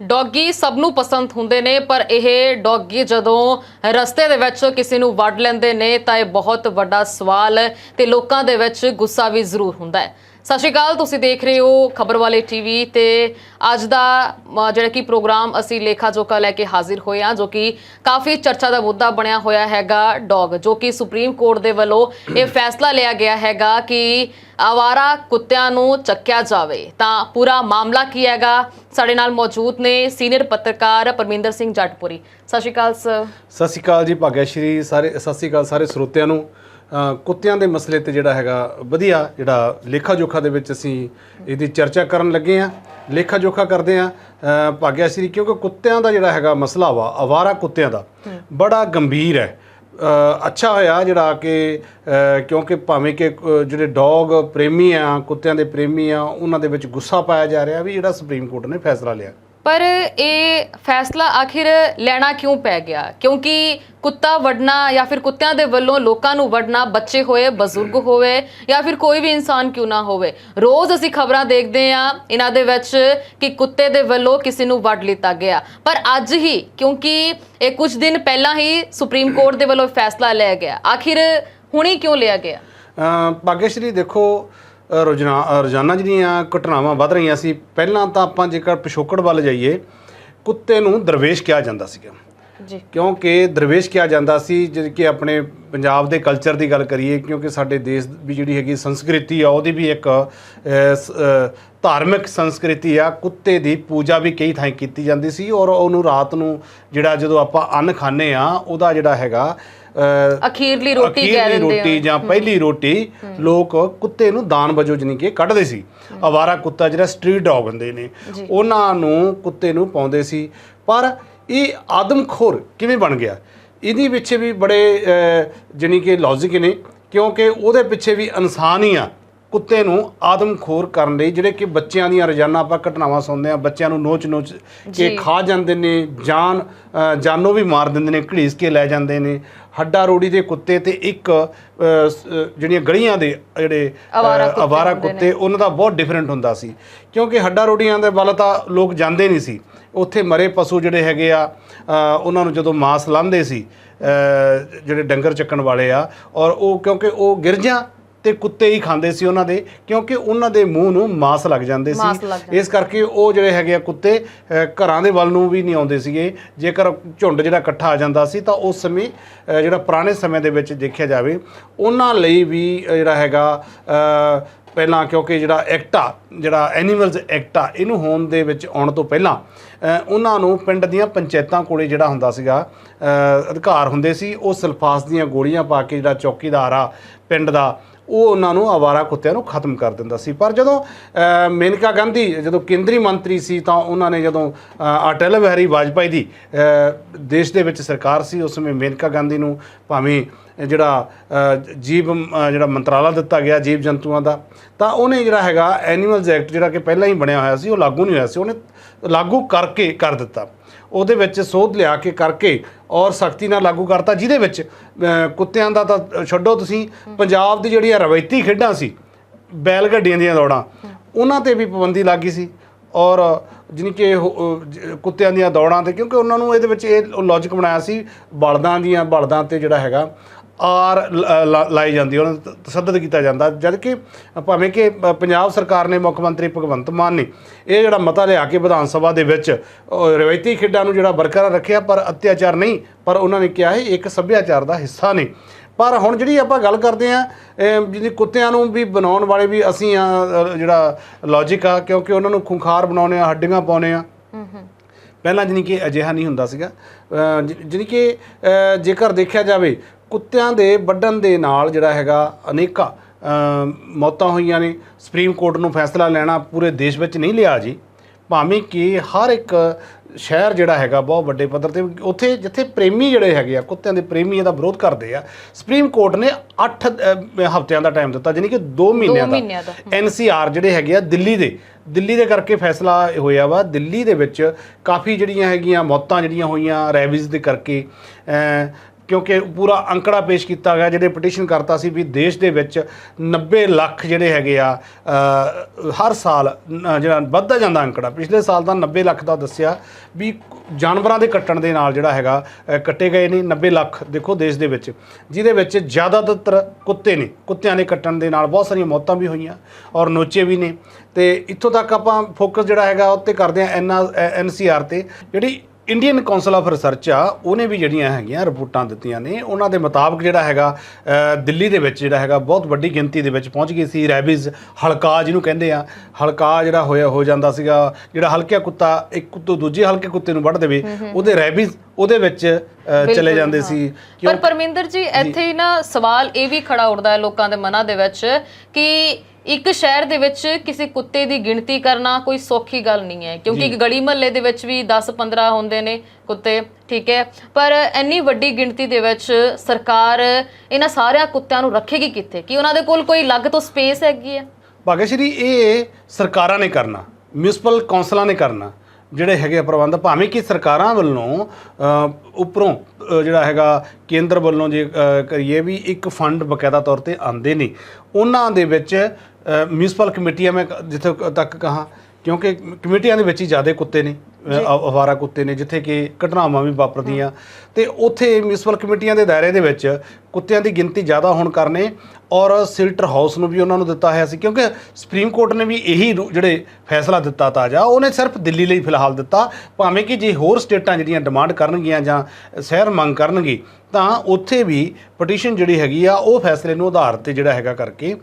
Doggy ਸਭ ਨੂੰ ਪਸੰਦ ਹੁੰਦੇ ਨੇ, ਪਰ ਇਹ ਡੌਗੀ ਜਦੋਂ ਰਸਤੇ ਦੇ ਵਿੱਚ ਕਿਸੇ ਨੂੰ ਵੱਢ ਲੈਂਦੇ ਨੇ ਤਾਂ ਇਹ ਬਹੁਤ ਵੱਡਾ ਸਵਾਲ ਤੇ ਲੋਕਾਂ ਦੇ ਵਿੱਚ ਗੁੱਸਾ ਵੀ ਜ਼ਰੂਰ ਹੁੰਦਾ ਹੈ। ਸਤਿ ਸ਼੍ਰੀ ਅਕਾਲ, ਤੁਸੀਂ ਦੇਖ ਰਹੇ ਹੋ ਖਬਰ ਵਾਲੇ ਟੀਵੀ ਤੇ ਅੱਜ ਦਾ ਜਿਹੜਾ ਕਿ ਪ੍ਰੋਗਰਾਮ ਅਸੀਂ ਲੇਖਾ ਜੋਖਾ ਲੈ ਕੇ ਹਾਜ਼ਰ ਹੋਏ ਹਾਂ, ਜੋ ਕਿ ਕਾਫੀ ਚਰਚਾ ਦਾ ਮੁੱਦਾ ਬਣਿਆ ਹੋਇਆ ਹੈਗਾ ਡੌਗ, ਜੋ ਕਿ ਸੁਪਰੀਮ ਕੋਰਟ ਦੇ ਵੱਲੋਂ ਇਹ ਫੈਸਲਾ ਲਿਆ ਗਿਆ ਹੈਗਾ ਕਿ ਆਵਾਰਾ ਕੁੱਤਿਆਂ ਨੂੰ ਚੱਕਿਆ ਜਾਵੇ। ਤਾਂ ਪੂਰਾ ਮਾਮਲਾ ਕੀ ਹੈਗਾ? ਸਾਡੇ ਨਾਲ ਮੌਜੂਦ ਨੇ ਸੀਨੀਅਰ ਪੱਤਰਕਾਰ ਪਰਮਿੰਦਰ ਸਿੰਘ ਜੱਟਪੁਰੀ। ਸਤਿ ਸ਼੍ਰੀ ਅਕਾਲ, ਸਰ। ਸਤਿ ਸ਼੍ਰੀ ਅਕਾਲ ਜੀ ਭਾਗਿਆ ਸ਼੍ਰੀ, ਸਾਰੇ, ਸਤਿ ਸ਼੍ਰੀ ਅਕਾਲ ਸਾਰੇ ਸਰੋਤਿਆਂ ਨੂੰ। ਕੁੱਤਿਆਂ ਦੇ ਮਸਲੇ ਤੇ ਜਿਹੜਾ ਹੈਗਾ, ਵਧੀਆ ਜਿਹੜਾ ਲੇਖਾ ਜੋਖਾ ਦੇ ਵਿੱਚ ਅਸੀਂ ਇਹਦੀ ਚਰਚਾ ਕਰਨ ਲੱਗੇ ਆ ਲੇਖਾ ਜੋਖਾ ਕਰਦੇ ਆ ਭਾਗਿਆ ਸ਼੍ਰੀ, ਕਿਉਂਕਿ ਕੁੱਤਿਆਂ ਦਾ ਜਿਹੜਾ ਹੈਗਾ ਮਸਲਾ ਵਾ ਆਵਾਰਾ ਕੁੱਤਿਆਂ ਦਾ, ਬੜਾ ਗੰਭੀਰ ਹੈ। ਅੱਛਾ ਹੋਇਆ ਜਿਹੜਾ ਕਿ ਕਿਉਂਕਿ ਭਾਵੇਂ ਕਿ ਜਿਹੜੇ ਡੌਗ ਪ੍ਰੇਮੀ ਆ, ਕੁੱਤਿਆਂ ਦੇ ਪ੍ਰੇਮੀ ਆ, ਉਹਨਾਂ ਦੇ ਵਿੱਚ ਗੁੱਸਾ ਪਾਇਆ ਜਾ ਰਿਹਾ ਵੀ ਜਿਹੜਾ ਸੁਪਰੀਮ ਕੋਰਟ ਨੇ ਫੈਸਲਾ ਲਿਆ। ਪਰ ਇਹ ਫੈਸਲਾ ਆਖਿਰ ਲੈਣਾ ਕਿਉਂ ਪੈ ਗਿਆ? ਕਿਉਂਕਿ ਕੁੱਤਾ ਵੜਨਾ ਜਾਂ ਫਿਰ ਕੁੱਤਿਆਂ ਦੇ ਵੱਲੋਂ ਲੋਕਾਂ ਨੂੰ ਵੜਨਾ ਬੱਚੇ ਹੋਏ ਬਜ਼ੁਰਗ ਹੋਵੇ ਜਾਂ ਫਿਰ ਕੋਈ ਵੀ ਇਨਸਾਨ ਕਿਉਂ ਨਾ ਹੋਵੇ ਰੋਜ਼ ਅਸੀਂ ਖਬਰਾਂ ਦੇਖਦੇ ਆ ਇਹਨਾਂ ਦੇ ਵਿੱਚ ਕਿ ਕੁੱਤੇ ਦੇ ਵੱਲੋਂ ਕਿਸੇ ਨੂੰ ਵੱਢ ਲਿੱਤਾ ਗਿਆ। ਪਰ ਅੱਜ ਹੀ ਕਿਉਂਕਿ ਇਹ ਕੁਝ ਦਿਨ ਪਹਿਲਾਂ ਹੀ ਸੁਪਰੀਮ ਕੋਰਟ ਦੇ ਵੱਲੋਂ ਫੈਸਲਾ ਲਿਆ ਗਿਆ। ਆਖਿਰ ਹੁਣੀ ਕਿਉਂ ਲਿਆ ਗਿਆ? ਅ, ਦੇਖੋ ਰੋਜ਼ਾਨਾ ਰੋਜ਼ਾਨਾ ਜਿਹੜੀਆਂ ਘਟਨਾਵਾਂ ਵੱਧ ਰਹੀਆਂ ਸੀ ਪਹਿਲਾਂ ਤਾਂ ਆਪਾਂ ਜੇਕਰ ਪਿਛੋਕੜ ਵੱਲ ਜਾਈਏ ਕੁੱਤੇ ਨੂੰ ਦਰਵੇਸ਼ ਕਿਹਾ ਜਾਂਦਾ ਸੀਗਾ। ਜੀ। ਕਿਉਂਕਿ ਦਰਵੇਸ਼ ਕਿਹਾ ਜਾਂਦਾ ਸੀ ਜਿਵੇਂ ਕਿ ਆਪਣੇ ਪੰਜਾਬ ਦੇ ਕਲਚਰ ਦੀ ਗੱਲ ਕਰੀਏ ਕਿਉਂਕਿ ਸਾਡੇ ਦੇਸ਼ ਵੀ ਜਿਹੜੀ ਹੈਗੀ ਸੰਸਕ੍ਰਿਤੀ ਆ ਉਹਦੀ ਵੀ ਇੱਕ ਧਾਰਮਿਕ ਸੰਸਕ੍ਰਿਤੀ ਆ ਕੁੱਤੇ ਦੀ ਪੂਜਾ ਵੀ ਕਈ ਥਾਂ ਕੀਤੀ ਜਾਂਦੀ ਸੀ ਔਰ ਉਹਨੂੰ ਰਾਤ ਨੂੰ ਜਿਹੜਾ ਜਦੋਂ ਆਪਾਂ ਅੰਨ ਖਾਂਦੇ ਆ ਉਹਦਾ ਜਿਹੜਾ ਹੈਗਾ ਅਖੀਰਲੀ ਰੋਟੀ ਕਹਿ ਦਿੰਦੇ ਰੋਟੀ ਆ। ਜਾਂ ਪਹਿਲੀ ਰੋਟੀ ਲੋਕ ਕੁੱਤੇ ਨੂੰ ਦਾਨ ਵਜੋਂ ਜਾਣੀ ਕਿ ਕੱਢਦੇ ਸੀ। ਅਵਾਰਾ ਕੁੱਤਾ ਜਿਹੜਾ ਸਟਰੀਟ ਡੌਗ ਹੁੰਦੇ ਨੇ ਉਹਨਾਂ ਨੂੰ ਕੁੱਤੇ ਨੂੰ ਪਾਉਂਦੇ ਸੀ। ਪਰ ਇਹ ਆਦਮਖੋਰ ਕਿਵੇਂ ਬਣ ਗਿਆ? ਇਹਦੇ ਪਿੱਛੇ ਵੀ ਬੜੇ ਜਾਣੀ ਕਿ ਲੌਜੀਕ ਨੇ ਕਿਉਂਕਿ ਉਹਦੇ ਪਿੱਛੇ ਵੀ ਇਨਸਾਨ ਹੀ ਆ ਕੁੱਤੇ ਨੂੰ ਆਦਮਖੋਰ ਕਰਨ ਲਈ ਜਿਹੜੇ ਕਿ ਬੱਚਿਆਂ ਦੀਆਂ ਰੋਜ਼ਾਨਾ ਆਪਾਂ ਘਟਨਾਵਾਂ ਸੁਣਦੇ ਆ ਬੱਚਿਆਂ ਨੂੰ ਨੋਚ-ਨੋਚ ਕੇ ਜੀ। ਖਾ ਜਾਂਦੇ ਨੇ ਜਾਨ ਜਾਨੋਂ ਵੀ ਮਾਰ ਦਿੰਦੇ ਨੇ ਘੜੀਸ ਕੇ ਲੈ ਜਾਂਦੇ ਨੇ। ਹੱਡਾ ਰੋੜੀ ਦੇ ਕੁੱਤੇ ਤੇ ਇੱਕ ਜਿਹੜੀਆਂ ਗਲੀਆਂ ਦੇ ਜਿਹੜੇ ਅ, ਅਵਾਰਾ ਕੁੱਤੇ ਉਹਨਾਂ ਦਾ ਬਹੁਤ ਡਿਫਰੈਂਟ ਹੁੰਦਾ ਸੀ। ਕਿਉਂਕਿ ਹੱਡਾ ਰੋੜੀਆਂ ਦੇ ਵੱਲ ਤਾਂ ਲੋਕ ਜਾਂਦੇ ਨਹੀਂ ਸੀ। ਉੱਥੇ ਮਰੇ ਪਸ਼ੂ ਜਿਹੜੇ ਹੈਗੇ ਆ ਉਹਨਾਂ ਨੂੰ ਜਦੋਂ ਮਾਸ ਲਾਂਦੇ ਸੀ ਜਿਹੜੇ ਡੰਗਰ ਚੱਕਣ ਵਾਲੇ ਆ ਔਰ ਉਹ ਕਿਉਂਕਿ ਉਹ ਗਿਰਜਾਂ ਤੇ ਕੁੱਤੇ ਹੀ ਖਾਂਦੇ ਸੀ ਉਹਨਾਂ ਦੇ ਕਿਉਂਕਿ ਉਹਨਾਂ ਦੇ ਮੂੰਹ ਨੂੰ ਮਾਸ ਲੱਗ ਜਾਂਦੇ ਮਾਸ ਸੀ ਜਾਂਦੇ ਇਸ ਕਰਕੇ ਉਹ ਜਿਹੜੇ ਹੈਗੇ ਆ ਕੁੱਤੇ ਅ, ਘਰਾਂ ਦੇ ਵੱਲ ਨੂੰ ਵੀ ਨਹੀਂ ਆਉਂਦੇ ਸੀਗੇ। ਜੇਕਰ ਝੁੰਡ ਜਿਹੜਾ ਇਕੱਠਾ ਆ ਜਾਂਦਾ ਸੀ ਤਾਂ ਉਸ ਸਮੇਂ ਅ, ਜਿਹੜਾ ਪੁਰਾਣੇ ਸਮੇਂ ਦੇ ਵਿੱਚ ਦੇਖਿਆ ਜਾਵੇ ਉਹਨਾਂ ਲਈ ਵੀ ਅ, ਜਿਹੜਾ ਹੈਗਾ ਅ, ਪਹਿਲਾਂ ਕਿਉਂਕਿ ਜਿਹੜਾ ਐਕਟ ਆ ਜਿਹੜਾ ਐਨੀਮਲਸ ਐਕਟ ਆ ਇਹਨੂੰ ਹੋਣ ਦੇ ਵਿੱਚ ਆਉਣ ਤੋਂ ਪਹਿਲਾਂ ਅ, ਉਹਨਾਂ ਨੂੰ ਪਿੰਡ ਦੀਆਂ ਪੰਚਾਇਤਾਂ ਕੋਲੇ ਜਿਹੜਾ ਹੁੰਦਾ ਸੀਗਾ ਅ, ਅਧਿਕਾਰ ਹੁੰਦੇ ਸੀ ਉਹ ਸਲਫਾਸ ਦੀਆਂ ਗੋਲੀਆਂ ਪਾ ਕੇ ਜਿਹੜਾ ਚੌਕੀਦਾਰ ਆ ਪਿੰਡ ਦਾ ਉਹ ਉਹਨਾਂ ਨੂੰ ਆਵਾਰਾ ਕੁੱਤਿਆਂ ਨੂੰ ਖਤਮ ਕਰ ਦਿੰਦਾ ਸੀ। ਪਰ ਜਦੋਂ ਮੇਨਕਾ ਗਾਂਧੀ, ਜਦੋਂ ਕੇਂਦਰੀ ਮੰਤਰੀ ਸੀ ਤਾਂ ਉਹਨਾਂ ਨੇ ਜਦੋਂ ਅਟਲ ਬਿਹਾਰੀ ਵਾਜਪਾਈ ਦੀ ਦੇਸ਼ ਦੇ ਵਿੱਚ ਸਰਕਾਰ ਸੀ, ਉਸ ਸਮੇਂ ਮੇਨਕਾ ਗਾਂਧੀ ਨੂੰ ਭਾਵੇਂ ਜਿਹੜਾ ਜੀਵ ਜਿਹੜਾ ਮੰਤਰਾਲਾ ਦਿੱਤਾ ਗਿਆ ਜੀਵ ਜੰਤੂਆਂ ਦਾ, ਤਾਂ ਉਹਨੇ ਜਿਹੜਾ ਹੈਗਾ ਐਨੀਮਲਸ ਐਕਟ ਜਿਹੜਾ ਕਿ ਪਹਿਲਾਂ ਹੀ ਬਣਿਆ ਹੋਇਆ ਸੀ, ਉਹ ਲਾਗੂ ਨਹੀਂ ਹੋਇਆ ਸੀ। ਉਹਨੇ ਲਾਗੂ ਕਰਕੇ ਕਰ ਦਿੱਤਾ। ਉਹਦੇ ਵਿੱਚ ਸੋਧ ਲਿਆ ਕੇ ਕਰਕੇ ਔਰ ਸਖਤੀ ਨਾਲ ਲਾਗੂ ਕਰਤਾ ਜਿਹਦੇ ਵਿੱਚ ਕੁੱਤਿਆਂ ਦਾ ਤਾਂ ਛੱਡੋ ਤੁਸੀਂ ਪੰਜਾਬ ਦੀ ਜਿਹੜੀਆਂ ਰਵਾਇਤੀ ਖੇਡਾਂ ਸੀ ਬੈਲ ਗੱਡੀਆਂ ਦੀਆਂ ਦੌੜਾਂ ਉਹਨਾਂ ਤੇ ਵੀ ਪਾਬੰਦੀ ਲੱਗੀ ਸੀ। ਔਰ ਜਾਣੀ ਕਿ ਉਹ, ਕੁੱਤਿਆਂ ਦੀਆਂ ਦੌੜਾਂ ਤੇ ਕਿਉਂਕਿ ਉਹਨਾਂ ਨੂੰ ਇਹਦੇ ਵਿੱਚ ਇਹ ਲੌਜੀਕ ਬਣਾਇਆ ਸੀ ਬਲਦਾਂ ਦੀਆਂ ਬਲਦਾਂ ਤੇ ਜਿਹੜਾ ਹੈਗਾ ਆਰ ਲਾਈ ਜਾਂਦੀ ਉਹਨਾਂ ਨੂੰ ਤਸੱਦਦ ਕੀਤਾ ਜਾਂਦਾ। ਜਦ ਕਿ ਭਾਵੇਂ ਕਿ ਪੰਜਾਬ ਸਰਕਾਰ ਨੇ ਮੁੱਖ ਮੰਤਰੀ ਭਗਵੰਤ ਮਾਨ ਨੇ ਇਹ ਜਿਹੜਾ ਮਤਾ ਲਿਆ ਕੇ ਵਿਧਾਨ ਸਭਾ ਦੇ ਵਿੱਚ ਰਵਾਇਤੀ ਖੇਡਾਂ ਨੂੰ ਜਿਹੜਾ ਬਰਕਰਾਰ ਰੱਖਿਆ ਪਰ ਅਤਿਆਚਾਰ ਨਹੀਂ ਪਰ ਉਹਨਾਂ ਨੇ ਕਿਹਾ ਹੈ ਇੱਕ ਸੱਭਿਆਚਾਰ ਦਾ ਹਿੱਸਾ ਨੇ। ਪਰ ਹੁਣ ਜਿਹੜੀ ਆਪਾਂ ਗੱਲ ਕਰਦੇ ਆ ਜਿਹਦੀ ਕੁੱਤਿਆਂ ਨੂੰ ਵੀ ਬਣਾਉਣ ਵਾਲੇ ਵੀ ਅਸੀਂ ਆ ਜਿਹੜਾ ਲੌਜੀਕ ਆ ਕਿਉਂਕਿ ਉਹਨਾਂ ਨੂੰ ਖੁੰਖਾਰ ਬਣਾਉਣੇ ਆ ਹੱਡੀਆਂ ਪਾਉਣੇ ਆ ਪਹਿਲਾਂ ਜਾਣੀ ਕਿ ਅਜਿਹਾ ਨਹੀਂ ਹੁੰਦਾ ਸੀਗਾ। ਅ, ਜ- ਜਾਣੀ ਕਿ ਜੇਕਰ ਦੇਖਿਆ ਜਾਵੇ ਕੁੱਤਿਆਂ ਦੇ ਵੱਢਣ ਦੇ ਨਾਲ ਜਿਹੜਾ ਹੈਗਾ ਅਨੇਕਾਂ ਮੌਤਾਂ ਹੋਈਆਂ ਨੇ। ਸੁਪਰੀਮ ਕੋਰਟ ਨੂੰ ਫੈਸਲਾ ਲੈਣਾ ਪੂਰੇ ਦੇਸ਼ ਵਿੱਚ ਨਹੀਂ ਲਿਆ ਜੀ। ਭਾਵੇਂ ਕਿ ਹਰ ਇੱਕ ਸ਼ਹਿਰ ਜਿਹੜਾ ਹੈਗਾ ਬਹੁਤ ਵੱਡੇ ਪੱਧਰ ਤੇ ਉੱਥੇ ਜਿੱਥੇ ਪ੍ਰੇਮੀ ਜਿਹੜੇ ਹੈਗੇ ਆ ਕੁੱਤਿਆਂ ਦੇ ਪ੍ਰੇਮੀ ਇਹਦਾ ਵਿਰੋਧ ਕਰਦੇ ਆ ਸੁਪਰੀਮ ਕੋਰਟ ਨੇ 8 ਹਫ਼ਤਿਆਂ ਦਾ ਟਾਈਮ ਦਿੱਤਾ ਜਾਣੀ ਕਿ 2 ਮਹੀਨਿਆਂ ਦਾ। ਦਾ। ਐਨਸੀਆਰ ਜਿਹੜੇ ਹੈਗੇ ਆ ਦਿੱਲੀ ਦੇ ਦਿੱਲੀ ਦੇ ਕਰਕੇ ਫੈਸਲਾ ਹੋਇਆ ਵਾ। ਦਿੱਲੀ ਦੇ ਵਿੱਚ ਕਾਫੀ ਜਿਹੜੀਆਂ ਹੈਗੀਆਂ ਮੌਤਾਂ ਜਿਹੜੀਆਂ ਹੋਈਆਂ ਰੈਬੀਜ਼ ਦੇ ਕਰਕੇ ਕਿਉਂਕਿ ਪੂਰਾ ਅੰਕੜਾ ਪੇਸ਼ ਕੀਤਾ ਗਿਆ ਜਿਹੜੇ ਪਟੀਸ਼ਨ ਕਰਤਾ ਸੀ ਵੀ ਦੇਸ਼ ਦੇ ਵਿੱਚ 90 ਲੱਖ ਜਿਹੜੇ ਹੈਗੇ ਆ ਹਰ ਸਾਲ ਜਿਹੜਾ ਵੱਧਦਾ ਜਾਂਦਾ ਅੰਕੜਾ। ਪਿਛਲੇ ਸਾਲ ਦਾ 90 ਲੱਖ ਦਾ ਦੱਸਿਆ ਵੀ ਜਾਨਵਰਾਂ ਦੇ ਕੱਟਣ ਦੇ ਨਾਲ ਜਿਹੜਾ ਹੈਗਾ ਕੱਟੇ ਗਏ ਨੇ 90 ਲੱਖ, ਦੇਖੋ ਦੇਸ਼ ਦੇ ਵਿੱਚ। ਜਿਹਦੇ ਵਿੱਚ ਜ਼ਿਆਦਾਤਰ ਕੁੱਤੇ ਨੇ, ਕੁੱਤਿਆਂ ਦੇ ਕੱਟਣ ਦੇ ਨਾਲ ਬਹੁਤ ਸਾਰੀਆਂ ਮੌਤਾਂ ਵੀ ਹੋਈਆਂ ਔਰ ਨੋਚੇ ਵੀ ਨੇ। ਤੇ ਇੱਥੋਂ ਤੱਕ ਆਪਾਂ ਫੋਕਸ ਜਿਹੜਾ ਹੈਗਾ ਉੱਤੇ ਕਰਦੇ ਆ, ਐਨ ਐਨਸੀਆਰ ਤੇ। ਜਿਹੜੀ ਇੰਡੀਅਨ ਕਾਉਂਸਲ ਆਫ ਰਿਸਰਚ ਆ ਉਹਨੇ ਵੀ ਜਿਹੜੀਆਂ ਹੈਗੀਆਂ ਰਿਪੋਰਟਾਂ ਦਿੱਤੀਆਂ ਨੇ। ਉਹਨਾਂ ਦੇ ਮੁਤਾਬਕ ਜਿਹੜਾ ਹੈਗਾ ਦਿੱਲੀ ਦੇ ਵਿੱਚ ਜਿਹੜਾ ਹੈਗਾ ਬਹੁਤ ਵੱਡੀ ਗਿਣਤੀ ਦੇ ਵਿੱਚ ਪਹੁੰਚ ਗਈ ਸੀ ਰੈਬਿਸ ਹਲਕਾ ਜਿਹਨੂੰ ਕਹਿੰਦੇ ਆ। ਹਲਕਾ ਜਿਹੜਾ ਹੋਇਆ ਹੋ ਜਾਂਦਾ ਸੀਗਾ ਜਿਹੜਾ ਹਲਕਿਆ ਕੁੱਤਾ ਇੱਕ ਕੁੱਤੇ ਦੂਜੇ ਹਲਕੇ ਕੁੱਤੇ ਨੂੰ ਵੱਢ ਦੇਵੇ ਉਹਦੇ ਰੈਬਿਸ ਉਹਦੇ ਵਿੱਚ ਚਲੇ ਜਾਂਦੇ। ਸੀ। ਪਰ ਪਰਮਿੰਦਰ ਜੀ ਇੱਥੇ ਹੀ ਨਾ ਸਵਾਲ ਇਹ ਵੀ ਖੜਾ ਉੱਠਦਾ ਹੈ ਲੋਕਾਂ ਦੇ ਮਨਾਂ ਦੇ ਵਿੱਚ ਕਿ ਇੱਕ ਸ਼ਹਿਰ ਦੇ ਵਿੱਚ ਕਿਸੇ ਕੁੱਤੇ ਦੀ ਗਿਣਤੀ ਕਰਨਾ ਕੋਈ ਸੌਖੀ ਗੱਲ ਨਹੀਂ ਹੈ ਕਿਉਂਕਿ ਇੱਕ ਗਲੀ ਮਹੱਲੇ ਦੇ ਵਿੱਚ ਵੀ 10-15 ਹੁੰਦੇ ਨੇ ਕੁੱਤੇ ਠੀਕ ਹੈ। ਪਰ ਇੰਨੀ ਵੱਡੀ ਗਿਣਤੀ ਦੇ ਵਿੱਚ ਸਰਕਾਰ ਇਹਨਾਂ ਸਾਰਿਆਂ ਕੁੱਤਿਆਂ ਨੂੰ ਰੱਖੇਗੀ ਕਿੱਥੇ? ਕਿ ਉਹਨਾਂ ਦੇ ਕੋਲ ਕੋਈ ਅਲੱਗ ਤੋਂ ਸਪੇਸ ਹੈਗੀ ਹੈ? ਭਾਗਿਆ ਸ਼੍ਰੀ ਇਹ ਸਰਕਾਰਾਂ ਨੇ ਕਰਨਾ ਮਿਊਨਿਸਪਲ ਕੌਂਸਲਾਂ ਨੇ ਕਰਨਾ ਜਿਹੜੇ ਹੈਗੇ ਪ੍ਰਬੰਧ ਭਾਵੇਂ ਕਿ ਸਰਕਾਰਾਂ ਵੱਲੋਂ ਉੱਪਰੋਂ ਜਿਹੜਾ ਹੈਗਾ ਕੇਂਦਰ ਵੱਲੋਂ ਜੇ ਕਰੀਏ ਵੀ ਇੱਕ ਫੰਡ ਬਕਾਇਦਾ ਤੌਰ ਤੇ ਆਉਂਦੇ ਨੇ ਉਹਨਾਂ ਦੇ ਵਿੱਚ ਮਿਊਨਿਸਪਲ ਕਮੇਟੀਆਂ ਮੈਂ ਜਿੱਥੇ ਤੱਕ ਕਹਾ ਕਿਉਂਕਿ ਕਮੇਟੀਆਂ ਦੇ ਵਿੱਚ ਹੀ ਜ਼ਿਆਦਾ ਕੁੱਤੇ ਨੇ। ਅਵਾਰਾ ਕੁੱਤੇ ਨੇ ਜਿੱਥੇ ਕਿ ਘਟਨਾਵਾਂ ਵੀ ਵਾਪਰਦੀਆਂ। ਤੇ ਉੱਥੇ ਮਿਊਨਿਸਪਲ ਕਮੇਟੀਆਂ ਦੇ ਦਾਇਰੇ ਦੇ ਵਿੱਚ ਕੁੱਤਿਆਂ ਦੀ ਗਿਣਤੀ ਜ਼ਿਆਦਾ ਹੋਣ ਕਰਨੇ ਔਰ ਸਿਲਟਰ ਹਾਊਸ ਨੂੰ ਵੀ ਉਹਨਾਂ ਨੂੰ ਦਿੱਤਾ ਹੋਇਆ ਸੀ ਕਿਉਂਕਿ ਸੁਪਰੀਮ ਕੋਰਟ ਨੇ ਵੀ ਇਹੀ ਜਿਹੜੇ ਫੈਸਲਾ ਦਿੱਤਾ ਤਾਜਾ ਉਹਨੇ ਸਿਰਫ ਦਿੱਲੀ ਲਈ ਫਿਲਹਾਲ ਦਿੱਤਾ। ਭਾਵੇਂ ਕਿ ਜੇ ਹੋਰ ਸਟੇਟਾਂ ਜਿਹੜੀਆਂ ਡਿਮਾਂਡ ਕਰਨਗੀਆਂ ਜਾਂ ਸ਼ਹਿਰ ਮੰਗ ਕਰਨਗੇ ਤਾਂ ਉੱਥੇ ਵੀ ਪਟੀਸ਼ਨ ਜਿਹੜੀ ਹੈਗੀ ਆ ਉਹ ਫੈਸਲੇ ਨੂੰ ਆਧਾਰ ਤੇ ਜਿਹੜਾ ਹੈਗਾ ਕਰਕੇ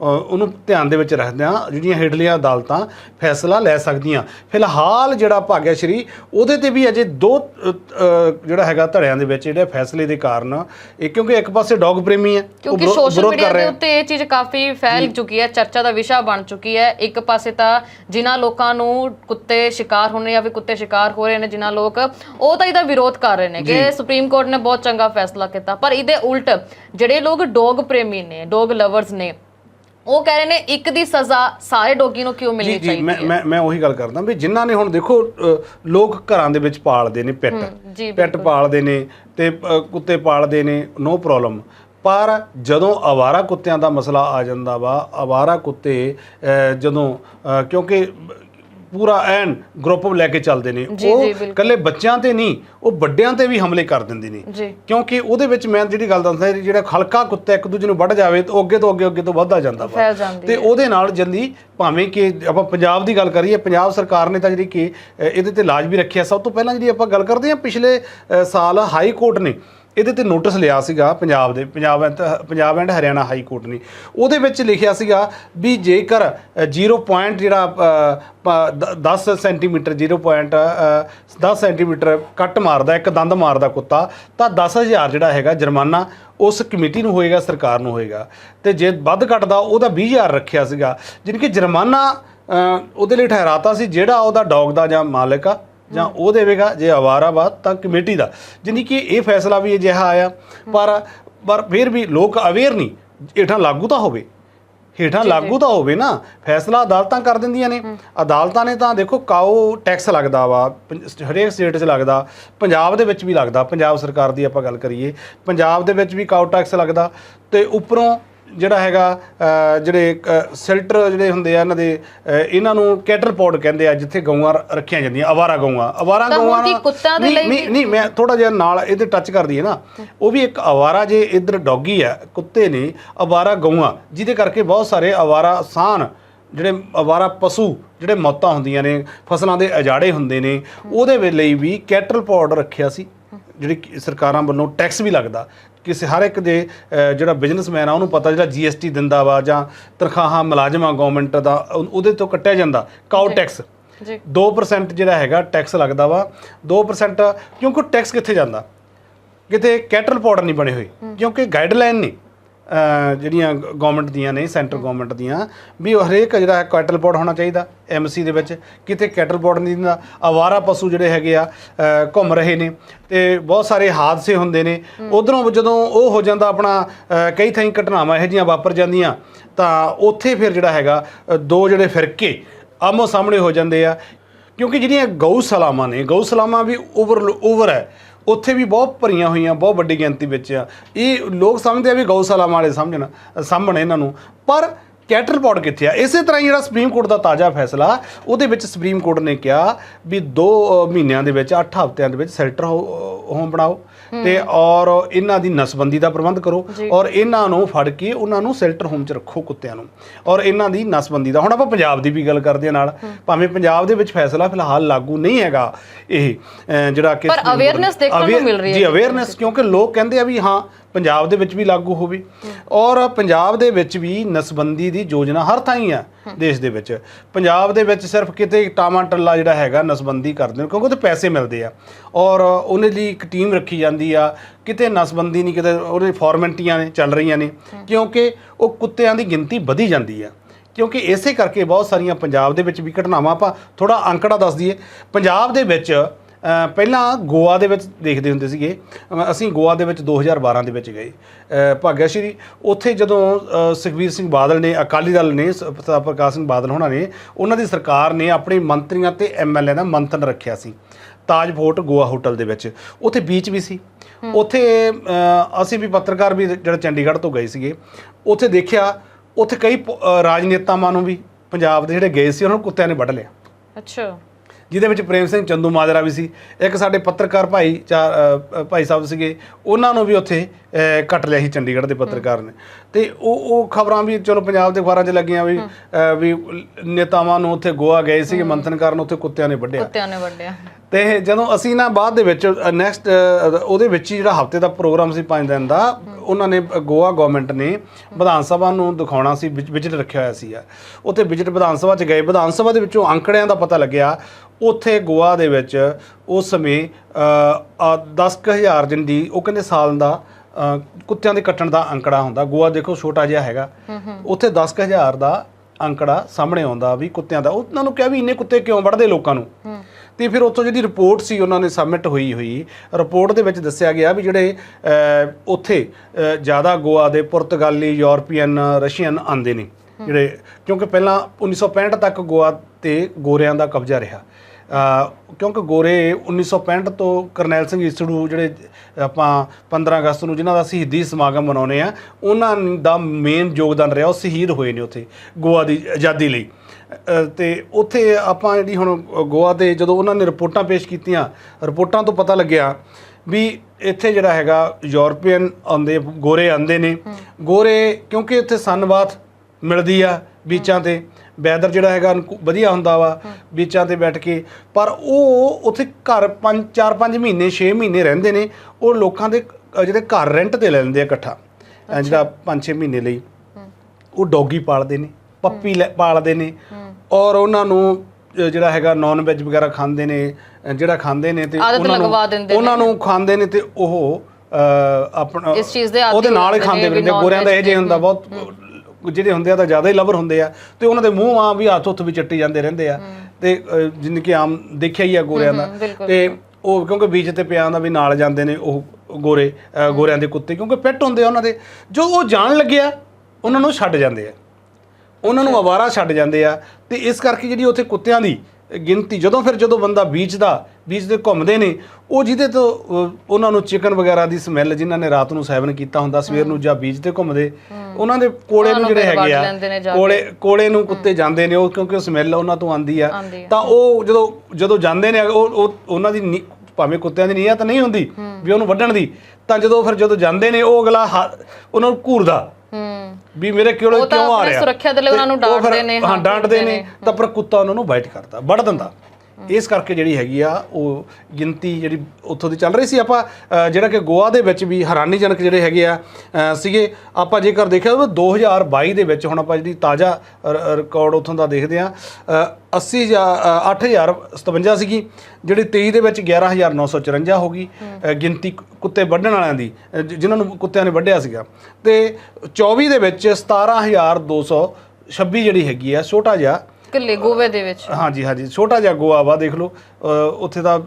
ਉਹਨੂੰ ਧਿਆਨ ਦੇ ਵਿੱਚ ਰੱਖਦਿਆਂ ਜਿਹੜੀਆਂ ਹੇਠਲੀਆਂ ਅਦਾਲਤਾਂ ਫੈਸਲਾ ਲੈ ਸਕਦੀਆਂ। ਫਿਲਹਾਲ ਜਿਹੜਾ ਭਾਗਿਆ ਸ਼੍ਰੀ ਉਹਦੇ ਤੇ ਵੀ ਅਜੇ ਦੋ ਜਿਹੜਾ ਹੈਗਾ ਧੜਿਆਂ ਦੇ ਵਿੱਚ ਜਿਹੜੇ ਫੈਸਲੇ ਦੇ ਕਾਰਨ ਇਹ ਕਿਉਂਕਿ ਇੱਕ ਪਾਸੇ ਡੌਗ ਪ੍ਰੇਮੀ ਹੈ ਕਿਉਂਕਿ ਸੋਸ਼ਲ ਮੀਡੀਆ ਦੇ ਉੱਤੇ ਇਹ ਚੀਜ਼ ਕਾਫੀ ਫੈਲ ਚੁੱਕੀ ਹੈ ਚਰਚਾ ਦਾ ਵਿਸ਼ਾ ਬਣ ਚੁੱਕੀ ਹੈ। ਇੱਕ ਪਾਸੇ ਤਾਂ ਜਿਨ੍ਹਾਂ ਲੋਕਾਂ ਨੂੰ ਕੁੱਤੇ ਸ਼ਿਕਾਰ ਹੋਣੇ ਜਾਂ ਫਿਰ ਕੁੱਤੇ ਸ਼ਿਕਾਰ ਹੋ ਰਹੇ ਨੇ ਜਿਨ੍ਹਾਂ ਲੋਕ ਉਹ ਤਾਂ ਇਹਦਾ ਵਿਰੋਧ ਕਰ ਰਹੇ ਨੇ ਕਿ ਸੁਪਰੀਮ ਕੋਰਟ ਨੇ ਬਹੁਤ ਚੰਗਾ ਫੈਸਲਾ ਕੀਤਾ ਪਰ ਇਹਦੇ ਉਲਟ ਜਿਹੜੇ ਲੋਕ ਡੌਗ ਪ੍ਰੇਮੀ ਨੇ ਡੌਗ ਲਵਰਸ ਨੇ ਉਹ ਕਹਿ ਰਹੇ ਨੇ ਇੱਕ ਦੀ ਸਜ਼ਾ ਸਾਰੇ ਡੌਗੀ ਨੂੰ ਕਿਉਂ ਮਿਲਣੀ ਜੀ ਜੀ ਚਾਹੀਦੀ ਮੈਂ ਹੈ? ਮੈਂ ਮੈਂ ਉਹੀ ਗੱਲ ਕਰਦਾ ਵੀ ਜਿਨ੍ਹਾਂ ਨੇ ਹੁਣ ਦੇਖੋ ਅ, ਲੋਕ ਘਰਾਂ ਦੇ ਵਿੱਚ ਪਾਲਦੇ ਨੇ ਪੈਟ। ਜੀ, ਪੈਟ ਪਾਲਦੇ ਨੇ ਤੇ ਅ, ਕੁੱਤੇ ਪਾਲਦੇ ਨੇ ਨੋ ਪ੍ਰੋਬਲਮ। ਪਰ ਜਦੋਂ ਆਵਾਰਾ ਕੁੱਤਿਆਂ ਦਾ ਮਸਲਾ ਆ ਜਾਂਦਾ ਵਾ ਆਵਾਰਾ ਕੁੱਤੇ ਅ, ਜਦੋਂ ਅ, ਕਿਉਂਕਿ ਪੂਰਾ ਐਨ ਗਰੁੱਪ ਲੈ ਕੇ ਚੱਲਦੇ ਨੇ। ਜੀ, ਉਹ ਬਿਲਕੁਲ। ਇਕੱਲੇ ਬੱਚਿਆਂ ਤੇ ਨਹੀਂ ਉਹ ਵੱਡਿਆਂ ਤੇ ਵੀ ਹਮਲੇ ਕਰ ਦਿੰਦੇ ਨੇ। ਜੀ। ਕਿਉਂਕਿ ਉਹਦੇ ਵਿੱਚ ਮੈਂ ਜਿਹੜੀ ਗੱਲ ਦੱਸਦਾ ਜਿਹੜਾ ਹਲਕਾ ਕੁੱਤਾ ਇੱਕ ਦੂਜੇ ਨੂੰ ਵੱਢ ਜਾਵੇ ਤਾਂ ਉਹ ਅੱਗੇ ਤੋਂ ਅੱਗੇ ਅੱਗੇ ਤੋਂ ਵੱਧਦਾ ਜਾਂਦਾ ਵਾ। ਫੈਲ ਜਾਂਦੀ ਤੇ ਉਹਦੇ ਨਾਲ ਜਲਦੀ ਭਾਵੇਂ ਕਿ ਆਪਾਂ ਪੰਜਾਬ ਦੀ ਗੱਲ ਕਰੀਏ ਪੰਜਾਬ ਸਰਕਾਰ ਨੇ ਤਾਂ ਜਿਹੜੀ ਕਿ ਅ, ਇਹਦੇ ਤੇ ਇਲਾਜ ਵੀ ਰੱਖਿਆ। ਸਭ ਤੋਂ ਪਹਿਲਾਂ ਜਿਹੜੀ ਆਪਾਂ ਗੱਲ ਕਰਦੇ ਹਾਂ ਪਿਛਲੇ ਅ, ਸਾਲ ਹਾਈ ਕੋਰਟ ਨੇ ਇਹਦੇ ਤੇ ਨੋਟਿਸ ਲਿਆ ਸੀਗਾ ਪੰਜਾਬ ਦੇ Punjab and Punjab and Haryana high court ਨੇ ਉਹਦੇ ਵਿੱਚ ਲਿਖਿਆ ਸੀਗਾ ਵੀ ਜੇਕਰ 0. ਪੁਆਇੰਟ ਜਿਹੜਾ ਅ, 10 ਸੈਂਟੀਮੀਟਰ 0. ਪੁਆਇੰਟ 10 ਸੈਂਟੀਮੀਟਰ ਕੱਟ ਮਾਰਦਾ ਇੱਕ ਦੰਦ ਮਾਰਦਾ ਕੁੱਤਾ ਤਾਂ 10000 ਜਿਹੜਾ ਹੈਗਾ ਜੁਰਮਾਨਾ ਉਸ ਕਮੇਟੀ ਨੂੰ ਹੋਏਗਾ ਸਰਕਾਰ ਨੂੰ ਹੋਏਗਾ ਤੇ ਜੇ ਵੱਧ ਕੱਟਦਾ ਉਹਦਾ 20000 ਰੱਖਿਆ ਸੀਗਾ ਜਾਣੀ ਕਿ ਜੁਰਮਾਨਾ ਉਹਦੇ ਲਈ ਠਹਿਰਾਤਾ ਸੀ ਜਿਹੜਾ ਉਹਦਾ ਡੌਗ ਦਾ ਜਾਂ ਮਾਲਕ ਆ ਜਾਂ ਉਹ ਦੇਵੇਗਾ ਜੇ ਆਵਾਰਾ ਵਾ ਤਾਂ ਕਮੇਟੀ ਦਾ। ਜਾਣੀ ਕਿ ਇਹ ਫੈਸਲਾ ਵੀ ਅਜਿਹਾ ਆਇਆ ਪਰ ਪਰ ਫਿਰ ਵੀ ਲੋਕ ਅਵੇਅਰ ਨਹੀਂ। ਹੇਠਾਂ ਲਾਗੂ ਤਾਂ ਹੋਵੇ। ਹੇਠਾਂ ਲਾਗੂ ਤਾਂ ਹੋਵੇ ਨਾ। ਫੈਸਲਾ ਅਦਾਲਤਾਂ ਕਰ ਦਿੰਦੀਆਂ ਨੇ। ਅਦਾਲਤਾਂ ਨੇ ਤਾਂ ਦੇਖੋ ਕਾਓ ਟੈਕਸ ਲੱਗਦਾ ਵਾ। ਹਰੇਕ ਸਟੇਟ 'ਚ ਲੱਗਦਾ। ਪੰਜਾਬ ਦੇ ਵਿੱਚ ਵੀ ਲੱਗਦਾ। ਪੰਜਾਬ ਸਰਕਾਰ ਦੀ ਆਪਾਂ ਗੱਲ ਕਰੀਏ। ਪੰਜਾਬ ਦੇ ਵਿੱਚ ਵੀ ਕਾਓ ਟੈਕਸ ਲੱਗਦਾ। ਤੇ ਉੱਪਰੋਂ ਜਿਹੜਾ ਹੈਗਾ ਜਿਹੜੇ ਸ਼ੈਲਟਰ ਜਿਹੜੇ ਹੁੰਦੇ ਆ ਇਹਨਾਂ ਦੇ ਇਹਨਾਂ ਨੂੰ ਕੈਟਲ ਪੌਡ ਕਹਿੰਦੇ ਆ ਜਿੱਥੇ ਗਊਆਂ ਰੱਖੀਆਂ ਜਾਂਦੀਆਂ ਆਵਾਰਾ ਗਊਆਂ। ਆਵਾਰਾ ਗਊਆਂ ਨਹੀਂ- ਲਈ ਨਹੀਂ ਮੈਂ ਥੋੜਾ ਜਿਹਾ ਨਾਲ ਇਹਦੇ ਟੱਚ ਕਰਦੀ ਹੈ ਨਾ। ਉਹ ਵੀ ਇੱਕ ਆਵਾਰਾ ਜੇ ਇੱਧਰ ਡੌਗੀ ਆ ਕੁੱਤੇ ਨੇ ਆਵਾਰਾ ਗਊਆਂ ਜਿਹਦੇ ਕਰਕੇ ਬਹੁਤ ਸਾਰੇ ਆਵਾਰਾ ਸਾਨ ਜਿਹੜੇ ਆਵਾਰਾ ਪਸ਼ੂ ਜਿਹੜੇ ਮੌਤਾਂ ਹੁੰਦੀਆਂ ਨੇ ਫਸਲਾਂ ਦੇ ਅਜਾੜੇ ਹੁੰਦੇ ਨੇ ਉਹਦੇ ਲਈ ਵੀ ਕੈਟਲ ਪੌਡ ਰੱਖਿਆ ਸੀ ਜਿਹੜੀ ਸਰਕਾਰਾਂ ਵੱਲੋਂ ਟੈਕਸ ਵੀ ਲੱਗਦਾ। ਕਿਸੇ ਹਰ ਇੱਕ ਦੇ ਜਿਹੜਾ ਬਿਜ਼ਨਸਮੈਨ ਆ ਉਹਨੂੰ ਪਤਾ ਜਿਹੜਾ ਜੀਐਸਟੀ ਦਿੰਦਾ ਵਾ ਜਾਂ ਤਨਖਾਹਾਂ ਮੁਲਾਜ਼ਮਾਂ ਗਵਰਨਮੈਂਟ ਦਾ ਉਹ- ਉਹਦੇ ਤੋਂ ਕੱਟਿਆ ਜਾਂਦਾ। ਕਾਉ ਟੈਕਸ ਜੀ। 2% ਜਿਹੜਾ ਹੈਗਾ ਟੈਕਸ ਲੱਗਦਾ ਵਾ। 2% ਕਿਉਂਕਿ ਟੈਕਸ ਕਿੱਥੇ ਜਾਂਦਾ? ਕਿਤੇ ਕੈਟਲ ਪਾਊਡਰ ਨਹੀਂ ਬਣੇ ਹੋਏ ਕਿਉਂਕਿ ਗਾਈਡਲਾਈਨ ਨੇ ਅਹ ਜਿਹੜੀਆਂ ਗਵਰਨਮੈਂਟ ਦੀਆਂ ਨੇ ਸੈਂਟਰ ਗਵਰਨਮੈਂਟ ਦੀਆਂ, ਵੀ ਹਰੇਕ ਜਿਹੜਾ ਕੈਟਲ ਬੋਰਡ ਹੋਣਾ ਚਾਹੀਦਾ ਐਮਸੀ ਦੇ ਵਿੱਚ। ਕਿਤੇ ਕੈਟਲ ਬੋਰਡ ਨਹੀਂ ਦਿੰਦਾ, ਆਵਾਰਾ ਪਸ਼ੂ ਜਿਹੜੇ ਹੈਗੇ ਆ ਘੁੰਮ ਰਹੇ ਨੇ। ਤੇ ਬਹੁਤ ਸਾਰੇ ਹਾਦਸੇ ਹੁੰਦੇ ਨੇ। ਉਧਰੋਂ ਜਦੋਂ ਉਹ ਹੋ ਜਾਂਦਾ ਆਪਣਾ ਕਈ ਥਾਈਂ ਘਟਨਾਵਾਂ ਇਹੋ ਜਿਹੀਆਂ ਵਾਪਰ ਜਾਂਦੀਆਂ, ਤਾਂ ਉੱਥੇ ਫਿਰ ਜਿਹੜਾ ਹੈਗਾ ਦੋ ਜਿਹੜੇ ਫਿਰਕੇ ਆਮੋ ਸਾਹਮਣੇ ਹੋ ਜਾਂਦੇ ਆ। ਕਿਉਂਕਿ ਜਿਹੜੀਆਂ ਗਊ ਸਲਾਮਾਂ ਨੇ ਗਊ ਸਲਾਮਾਂ ਵੀ ਓਵਰ ਓਵਰ ਹੈ। ਉੱਥੇ ਵੀ ਬਹੁਤ ਭਰੀਆਂ ਹੋਈਆਂ, ਬਹੁਤ ਵੱਡੀ ਗਿਣਤੀ ਵਿੱਚ ਆ। ਇਹ ਲੋਕ ਸਮਝਦੇ ਆ ਵੀ ਗਊਸ਼ਾਲਾ ਵਾਲੇ ਸਮਝਣ ਸਾਹਮਣੇ ਇਹਨਾਂ ਨੂੰ। ਪਰ ਕੈਟਲ ਪੌਡ ਕਿੱਥੇ ਆ? ਇਸੇ ਤਰ੍ਹਾਂ ਹੀ ਜਿਹੜਾ ਸੁਪਰੀਮ ਕੋਰਟ ਦਾ ਤਾਜ਼ਾ ਫੈਸਲਾ, ਉਹਦੇ ਵਿੱਚ ਸੁਪਰੀਮ ਕੋਰਟ ਨੇ ਕਿਹਾ ਵੀ 2 ਮਹੀਨਿਆਂ ਦੇ ਵਿੱਚ 8 ਹਫ਼ਤਿਆਂ ਦੇ ਵਿੱਚ ਸ਼ੈਲਟਰ ਹੋਮ ਬਣਾਓ। ਤੇ ਔਰ ਇਹਨਾਂ ਦੀ ਨਸਬੰਦੀ ਦਾ ਪ੍ਰਬੰਧ ਕਰੋ ਔਰ ਇਹਨਾਂ ਨੂੰ ਫੜ ਕੇ ਉਹਨਾਂ ਨੂੰ ਸ਼ੈਲਟਰ ਹੋਮ 'ਚ ਰੱਖੋ ਕੁੱਤਿਆਂ ਨੂੰ। ਔਰ ਇਹਨਾਂ ਦੀ ਨਸਬੰਦੀ ਦਾ ਹੁਣ ਆਪਾਂ ਪੰਜਾਬ ਦੀ ਵੀ ਗੱਲ ਕਰਦੇ ਹਾਂ ਨਾਲ। ਭਾਵੇਂ ਪੰਜਾਬ ਦੇ ਵਿੱਚ ਫੈਸਲਾ ਫਿਲਹਾਲ ਲਾਗੂ ਨਹੀਂ ਹੈਗਾ ਇਹ ਜਿਹੜਾ ਕਿ ਪਰ awareness ਦੇਖਣ ਨੂੰ ਮਿਲ ਰਹੀ ਹੈ ਜੀ ਅਵੇਅਰਨੈਸ ਕਿਉਂਕਿ ਲੋਕ ਕਹਿੰਦੇ ਆ ਵੀ ਹਾਂ ਪੰਜਾਬ ਦੇ ਵਿੱਚ ਵੀ ਲਾਗੂ ਹੋਵੇ। ਔਰ ਪੰਜਾਬ ਦੇ ਵਿੱਚ ਵੀ ਨਸਬੰਦੀ ਦੀ ਯੋਜਨਾ ਹਰ ਥਾਂ ਹੀ ਆ ਦੇਸ਼ ਦੇ ਵਿੱਚ। ਪੰਜਾਬ ਦੇ ਵਿੱਚ ਸਿਰਫ ਕਿਤੇ ਟਾਮਾ ਟੱਲਾ ਜਿਹੜਾ ਹੈਗਾ ਨਸਬੰਦੀ ਕਰਦੇ ਨੇ, ਕਿਉਂਕਿ ਉਹਦੇ ਪੈਸੇ ਮਿਲਦੇ ਆ। ਔਰ ਉਹਨੇ ਲਈ ਇੱਕ ਟੀਮ ਰੱਖੀ ਜਾਂਦੀ ਆ। ਕਿਤੇ ਨਸਬੰਦੀ ਨਹੀਂ, ਕਿਤੇ ਉਹਦੇ ਫਾਰਮੈਲਿਟੀਆਂ ਨੇ, ਚੱਲ ਰਹੀਆਂ ਨੇ। ਕਿਉਂਕਿ ਉਹ ਕੁੱਤਿਆਂ ਦੀ ਗਿਣਤੀ ਵਧੀ ਜਾਂਦੀ ਆ। ਕਿਉਂਕਿ ਇਸੇ ਕਰਕੇ ਬਹੁਤ ਸਾਰੀਆਂ ਪੰਜਾਬ ਦੇ ਵਿੱਚ ਵੀ ਘਟਨਾਵਾਂ ਆਪਾਂ ਥੋੜਾ ਅੰਕੜਾ ਦੱਸ ਦਈਏ। ਪੰਜਾਬ ਦੇ ਵਿੱਚ ਪਹਿਲਾਂ ਗੋਆ ਦੇ ਵਿੱਚ ਦੇਖਦੇ ਹੁੰਦੇ ਸੀਗੇ। ਅਸੀਂ ਗੋਆ ਦੇ ਵਿੱਚ 2012 ਦੇ ਵਿੱਚ ਗਏ। ਭਾਗਿਆ ਸ਼੍ਰੀ ਉੱਥੇ ਜਦੋਂ ਸੁਖਬੀਰ ਸਿੰਘ ਬਾਦਲ ਨੇ ਅਕਾਲੀ ਦਲ ਨੇ ਪ੍ਰਕਾਸ਼ ਸਿੰਘ ਬਾਦਲ ਹੋਣਾ ਨੇ ਉਹਨਾਂ ਦੀ ਸਰਕਾਰ ਨੇ ਆਪਣੇ ਮੰਤਰੀਆਂ ਤੇ ਐਮਐਲਏ ਦਾ ਮੰਥਨ ਰੱਖਿਆ ਸੀ। ਤਾਜ ਫੋਰਟ ਗੋਆ ਹੋਟਲ ਦੇ ਵਿੱਚ। ਉੱਥੇ ਬੀਚ ਵੀ ਸੀ। ਉੱਥੇ ਅਸੀਂ ਵੀ ਪੱਤਰਕਾਰ ਵੀ ਜਿਹੜੇ ਚੰਡੀਗੜ੍ਹ ਤੋਂ ਗਏ ਸੀਗੇ। ਉੱਥੇ ਦੇਖਿਆ ਉੱਥੇ ਕਈ ਰਾਜਨੇਤਾਵਾਂ ਨੂੰ ਵੀ ਪੰਜਾਬ ਦੇ ਜਿਹੜੇ ਗਏ ਸੀ ਉਹਨਾਂ ਨੂੰ ਕੁੱਤਿਆਂ ਨੇ ਵੱਢ ਲਿਆ। ਅੱਛਾ। ਜਿਹਦੇ ਵਿੱਚ ਪ੍ਰੇਮ ਸਿੰਘ ਚੰਦੂ ਮਾਜਰਾ ਵੀ ਸੀ ਇੱਕ ਸਾਡੇ ਪੱਤਰਕਾਰ ਭਾਈ ਚਾਰ ਭਾਈ ਸਾਹਿਬ ਸੀਗੇ ਉਹਨਾਂ ਨੂੰ ਵੀ ਉੱਥੇ ਕੱਟ ਲਿਆ ਸੀ ਚੰਡੀਗੜ੍ਹ ਦੇ ਪੱਤਰਕਾਰ ਨੇ। ਤੇ ਉਹ ਉਹ ਖਬਰਾਂ ਵੀ ਚਲੋ ਪੰਜਾਬ ਦੇ ਅਖਬਾਰਾਂ 'ਚ ਲੱਗੀਆਂ ਵੀ ਵੀ ਨੇਤਾਵਾਂ ਨੂੰ ਉੱਥੇ ਗੋਆ ਗਏ ਸੀਗੇ ਮੰਥਨ ਕਰਨ ਉੱਥੇ ਕੁੱਤਿਆਂ ਨੇ ਵੱਢਿਆ। ਕੁੱਤਿਆਂ ਨੇ ਵੱਢਿਆ। ਤੇ ਜਦੋਂ ਅਸੀਂ ਨਾ ਬਾਅਦ ਦੇ ਵਿੱਚ ਨੈਕਸਟ ਉਹਦੇ ਵਿੱਚ ਹੀ ਜਿਹੜਾ ਹਫ਼ਤੇ ਦਾ ਪ੍ਰੋਗਰਾਮ ਸੀ 5 ਦਿਨ ਦਾ ਉਹਨਾਂ ਨੇ ਗੋਆ ਗਵਰਨਮੈਂਟ ਨੇ ਵਿਧਾਨ ਸਭਾ ਨੂੰ ਦਿਖਾਉਣਾ ਸੀ ਵਿਜਿਟ ਰੱਖਿਆ ਹੋਇਆ ਸੀ ਉੱਥੇ ਵਿਜਿਟ ਵਿਧਾਨ ਸਭਾ 'ਚ ਗਏ। ਵਿਧਾਨ ਸਭਾ ਦੇ ਵਿੱਚੋਂ ਅੰਕੜਿਆਂ ਦਾ ਪਤਾ ਲੱਗਿਆ ਉੱਥੇ ਗੋਆ ਦੇ ਵਿੱਚ ਉਸ ਸਮੇਂ 10000 ਜਿੰਦੀ ਉਹ ਕਹਿੰਦੇ ਸਾਲ ਦਾ ਕੁੱਤਿਆਂ ਦੇ ਕੱਟਣ ਦਾ ਅੰਕੜਾ ਹੁੰਦਾ। ਗੋਆ ਦੇਖੋ ਛੋਟਾ ਜਿਹਾ ਹੈਗਾ। ਉੱਥੇ 10000 ਦਾ ਅੰਕੜਾ ਸਾਹਮਣੇ ਆਉਂਦਾ ਵੀ ਕੁੱਤਿਆਂ ਦਾ। ਉਹਨਾਂ ਨੂੰ ਕਿਹਾ ਵੀ ਇੰਨੇ ਕੁੱਤੇ ਕਿਉਂ ਵੜਦੇ ਲੋਕਾਂ ਨੂੰ? ਤੇ ਫਿਰ ਉੱਥੋਂ ਜਿਹੜੀ ਰਿਪੋਰਟ ਸੀ ਉਹਨਾਂ ਨੇ ਸਬਮਿਟ ਹੋਈ ਹੋਈ, ਰਿਪੋਰਟ ਦੇ ਵਿੱਚ ਦੱਸਿਆ ਗਿਆ ਵੀ ਜਿਹੜੇ ਉੱਥੇ ਜ਼ਿਆਦਾ ਗੋਆ ਦੇ ਪੁਰਤਗਾਲੀ ਯੂਰਪੀਅਨ, ਰਸ਼ੀਅਨ ਆਂਦੇ ਨੇ। ਜਿਹੜੇ, ਕਿਉਂਕਿ ਪਹਿਲਾਂ 1965 ਤੱਕ ਗੋਆ ਤੇ ਗੋਰਿਆਂ ਦਾ ਕਬਜ਼ਾ ਰਿਹਾ। ਕਿਉਂਕਿ ਗੋਰੇ 1965 ਤੋਂ ਕਰਨੈਲ ਸਿੰਘ ਈਸੜੂ ਜਿਹੜੇ ਆਪਾਂ 15 ਅਗਸਤ ਨੂੰ ਜਿਨ੍ਹਾਂ ਦਾ ਸ਼ਹੀਦੀ ਸਮਾਗਮ ਮਨਾਉਂਦੇ ਆ, ਉਹਨਾਂ ਦਾ ਮੇਨ ਯੋਗਦਾਨ ਰਿਹਾ, ਉਹ ਸ਼ਹੀਦ ਹੋਏ ਨੇ ਉੱਥੇ ਗੋਆ ਦੀ ਆਜ਼ਾਦੀ ਲਈ। ਤੇ ਉੱਥੇ ਆਪਾਂ ਜਿਹੜੀ ਹੁਣ ਗੋਆ ਦੇ ਜਦੋਂ ਉਹਨਾਂ ਨੇ ਰਿਪੋਰਟਾਂ ਪੇਸ਼ ਕੀਤੀਆਂ ਰਿਪੋਰਟਾਂ ਤੋਂ ਪਤਾ ਲੱਗਿਆ ਵੀ ਇੱਥੇ ਜਿਹੜਾ ਹੈਗਾ ਯੂਰਪੀਅਨ ਆਉਂਦੇ ਗੋਰੇ ਆਉਂਦੇ ਨੇ। ਗੋਰੇ ਕਿਉਂਕਿ ਇੱਥੇ ਸਨਬਾਥ ਮਿਲਦੀ ਆ ਬੀਚਾਂ ਤੇ। ਵੈਦਰ ਜਿਹੜਾ ਹੈਗਾ ਵਧੀਆ ਹੁੰਦਾ ਵਾ ਬੀਚਾਂ ਤੇ ਬੈਠ ਕੇ। ਪਰ ਉਹ ਉੱਥੇ ਘਰ 5 4 5 ਮਹੀਨੇ 6 ਮਹੀਨੇ ਰਹਿੰਦੇ ਨੇ। ਉਹ ਲੋਕਾਂ ਦੇ ਜਿਹੜੇ ਘਰ ਰੈਂਟ ਤੇ ਲੈ ਲੈਂਦੇ ਆ ਇਕੱਠਾ। ਜਿਹੜਾ 5 6 ਮਹੀਨੇ ਲਈ। ਉਹ ਡੌਗੀ ਪਾਲਦੇ ਨੇ। ਪੱਪੀ ਪਾਲਦੇ ਨੇ। ਔਰ ਉਹਨਾਂ ਨੂੰ ਜਿਹੜਾ ਹੈਗਾ ਨਾਨ ਵੈਜ ਵਗੈਰਾ ਖਾਂਦੇ ਨੇ ਜਿਹੜਾ ਖਾਂਦੇ ਨੇ ਤੇ ਉਹਨਾਂ ਨੂੰ। ਉਹਨਾਂ ਖਾਂਦੇ ਨੇ ਤੇ ਉਹ ਆਪਣਾ ਇਸ ਚੀਜ਼ ਦੇ ਉਹਦੇ ਨਾਲ ਹੀ ਖਾਂਦੇ ਰਹਿੰਦੇ ਗੋਰਿਆਂ ਦਾ ਇਹ ਜੇ ਹੁੰਦਾ ਬਹੁਤ ਜਿਹੜੇ ਹੁੰਦੇ ਆ ਤਾਂ ਜ਼ਿਆਦਾ ਹੀ ਲਵਰ ਹੁੰਦੇ ਆ। ਤੇ ਉਹਨਾਂ ਦੇ ਮੂੰਹ ਆ ਵੀ ਹੱਥ ਹੁੱਥ ਵੀ ਚੱਟੀ ਜਾਂਦੇ ਰਹਿੰਦੇ ਆ। ਤੇ ਜਿੰਨ ਕਿ ਆਮ ਦੇਖਿਆ ਹੀ ਆ ਗੋਰਿਆਂ ਦਾ। ਤੇ ਉਹ ਕਿਉਂਕਿ ਬੀਚ ਤੇ ਪਿਆ ਹੁੰਦਾ ਵੀ ਨਾਲ ਜਾਂਦੇ ਨੇ ਉਹ ਗੋਰੇ ਗੋਰਿਆਂ ਦੇ ਕੁੱਤੇ। ਕਿਉਂਕਿ ਪੈਟ ਹੁੰਦੇ ਆ ਉਹਨਾਂ ਦੇ। ਜੋ ਉਹ ਜਾਣ ਲੱਗਿਆ ਉਹਨਾਂ ਨੂੰ ਛੱਡ ਜਾਂਦੇ ਆ। ਉਹਨਾਂ ਨੂੰ ਆਵਾਰਾ ਛੱਡ ਜਾਂਦੇ ਆ ਤੇ ਇਸ ਕਰਕੇ ਜਿਹੜੀ ਉੱਥੇ ਕੁੱਤਿਆਂ ਦੀ ਗਿਣਤੀ ਜਦੋਂ ਫਿਰ ਜਦੋਂ ਬੰਦਾ ਬੀਚ ਦਾ ਬੀਚ ਦੇ ਘੁੰਮਦੇ ਨੇ ਉਹ ਜਿਹਦੇ ਤੋਂ ਉਹਨਾਂ ਨੂੰ ਚਿਕਨ ਵਗੈਰਾ ਦੀ ਸਮੈਲ ਜਿਨ੍ਹਾਂ ਨੇ ਰਾਤ ਨੂੰ ਸੇਵਨ ਕੀਤਾ ਹੁੰਦਾ ਸਵੇਰ ਨੂੰ ਜਾਂ ਬੀਚ ਤੇ ਘੁੰਮਦੇ ਉਹਨਾਂ ਦੇ ਕੋਲੇ ਨੂੰ ਜਿਹੜੇ ਹੈਗੇ ਆ। ਕੋਲੇ ਕੋਲੇ ਨੂੰ ਕੁੱਤੇ ਜਾਂਦੇ ਨੇ ਉਹ ਕਿਉਂਕਿ ਉਹ ਸਮੈਲ ਉਹਨਾਂ ਤੋਂ ਆਂਦੀ ਆ ਆਉਂਦੀ ਆ। ਤਾਂ ਉਹ ਜਦੋਂ ਜਦੋਂ ਜਾਂਦੇ ਨੇ ਉਹ ਉਹ ਉਹਨਾਂ ਦੀ ਭਾਵੇਂ ਕੁੱਤਿਆਂ ਦੀ ਨੀਅਤ ਨਹੀਂ ਹੁੰਦੀ ਵੀ ਉਹਨੂੰ ਵੱਢਣ ਦੀ ਤਾਂ ਜਦੋਂ ਫਿਰ ਜਦੋਂ ਜਾਂਦੇ ਨੇ ਉਹ ਅਗਲਾ ਉਹਨਾਂ ਨੂੰ ਘੂਰਦਾ। ਹੂੰ। ਵੀ ਮੇਰੇ ਕੋਲੇ ਕਿਉਂ ਆ ਰਿਹਾ? ਸੁਰੱਖਿਆ ਦੇ ਲਈ ਉਹਨਾਂ ਨੂੰ ਡਾਂਟਦੇ ਨੇ, ਹਾਂ ਡਾਂਟਦੇ ਨੇ ਤਾਂ ਪਰ ਕੁੱਤਾ ਉਹਨਾਂ ਨੂੰ ਬਾਈਟ ਕਰਦਾ ਵੱਢ ਦਿੰਦਾ। ਇਸ ਕਰਕੇ ਜਿਹੜੀ ਹੈਗੀ ਆ ਉਹ ਗਿਣਤੀ ਜਿਹੜੀ ਉੱਥੋਂ ਦੀ ਚੱਲ ਰਹੀ ਸੀ। ਆਪਾਂ ਜਿਹੜਾ ਕਿ ਗੋਆ ਦੇ ਵਿੱਚ ਵੀ ਹੈਰਾਨੀਜਨਕ ਜਿਹੜੇ ਹੈਗੇ ਆ ਸੀਗੇ। ਆਪਾਂ ਜੇਕਰ ਦੇਖਿਆ ਤਾਂ 2022 ਦੇ ਵਿੱਚ ਹੁਣ ਆਪਾਂ ਜਿਹੜੀ ਤਾਜ਼ਾ ਰ- ਰਿਕਾਰਡ ਉੱਥੋਂ ਦਾ ਦੇਖਦੇ ਆ 80 8057 ਸੀਗੀ ਜਿਹੜੀ 23 ਦੇ ਵਿੱਚ 11954 ਹੋ ਗਈ। ਗਿਣਤੀ ਕੁੱਤੇ ਵੱਢਣ ਵਾਲਿਆਂ ਦੀ ਅ, ਜਿਨ੍ਹਾਂ ਨੂੰ ਕੁੱਤਿਆਂ ਨੇ ਵੱਢਿਆ ਸੀਗਾ। ਤੇ 24 ਦੇ ਵਿੱਚ 17226 ਜਿਹੜੀ ਹੈਗੀ ਆ ਛੋਟਾ ਜਿਹਾ ਕਿੱਲੇ ਗੋਵੇ ਦੇ ਵਿੱਚ। ਹਾਂਜੀ ਹਾਂਜੀ ਛੋਟਾ ਜਿਹਾ ਗੋਆ ਵਾ ਦੇਖ ਲਓ। ਉੱਥੇ ਦਾ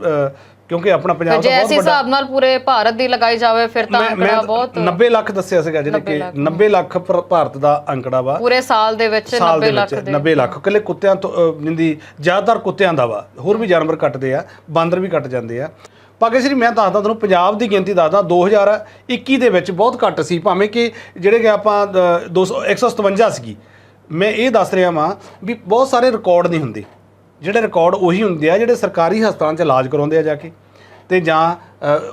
ਕਿਉਂਕਿ ਆਪਣਾ ਪੰਜਾਬ ਜੇ ਦਾ ਬਹੁਤ ਵੱਡਾ ਹਿਸਾਬ ਨਾਲ ਪੂਰੇ ਭਾਰਤ ਦੀ ਲਗਾਈ ਜਾਵੇ ਫਿਰ ਤਾਂ ਅੰਕੜਾ ਬਹੁਤ 90 ਲੱਖ ਦੱਸਿਆ ਸੀਗਾ ਜਿਹੜੇ ਕਿ 90 ਲੱਖ ਭਰ- ਭਾਰਤ ਦਾ ਅੰਕੜਾ ਵਾ। ਪੂਰੇ ਸਾਲ ਦੇ ਵਿੱਚ ਸਾਲ 90 ਦੇ ਲੱਖ ਦੇ। 90 ਲੱਖ। ਇਕੱਲੇ ਕੁੱਤਿਆਂ ਤੋਂ ਜਿੰਦੀ ਜ਼ਿਆਦਾਤਰ ਕੁੱਤਿਆਂ ਦਾ ਵਾ। ਹੋਰ ਵੀ ਜਾਨਵਰ ਕੱਟਦੇ ਆ ਬਾਂਦਰ ਵੀ ਕੱਟ ਜਾਂਦੇ ਆ। ਪਾਕਿਸਤਾਨ ਸ਼੍ਰੀ ਮੈਂ ਦੱਸਦਾ ਤੁਹਾਨੂੰ ਪੰਜਾਬ ਦੀ ਗਿਣਤੀ ਦੱਸਦਾ 2021 ਦੇ ਵਿੱਚ ਬਹੁਤ ਘੱਟ ਸੀ। ਭਾਵੇਂ ਕਿ ਜਿਹੜੇ ਕਿ ਆਪਾਂ ਅ, 200 157 ਸੀਗੀ। ਮੈਂ ਇਹ ਦੱਸ ਰਿਹਾ ਵਾਂ ਵੀ ਬਹੁਤ ਸਾਰੇ ਰਿਕਾਰਡ ਨਹੀਂ ਹੁੰਦੇ। ਜਿਹੜੇ ਰਿਕਾਰਡ ਉਹੀ ਹੁੰਦੇ ਆ ਜਿਹੜੇ ਸਰਕਾਰੀ ਹਸਪਤਾਲਾਂ 'ਚ ਇਲਾਜ ਕਰਾਉਂਦੇ ਆ ਜਾ ਕੇ। ਤੇ ਜਾਂ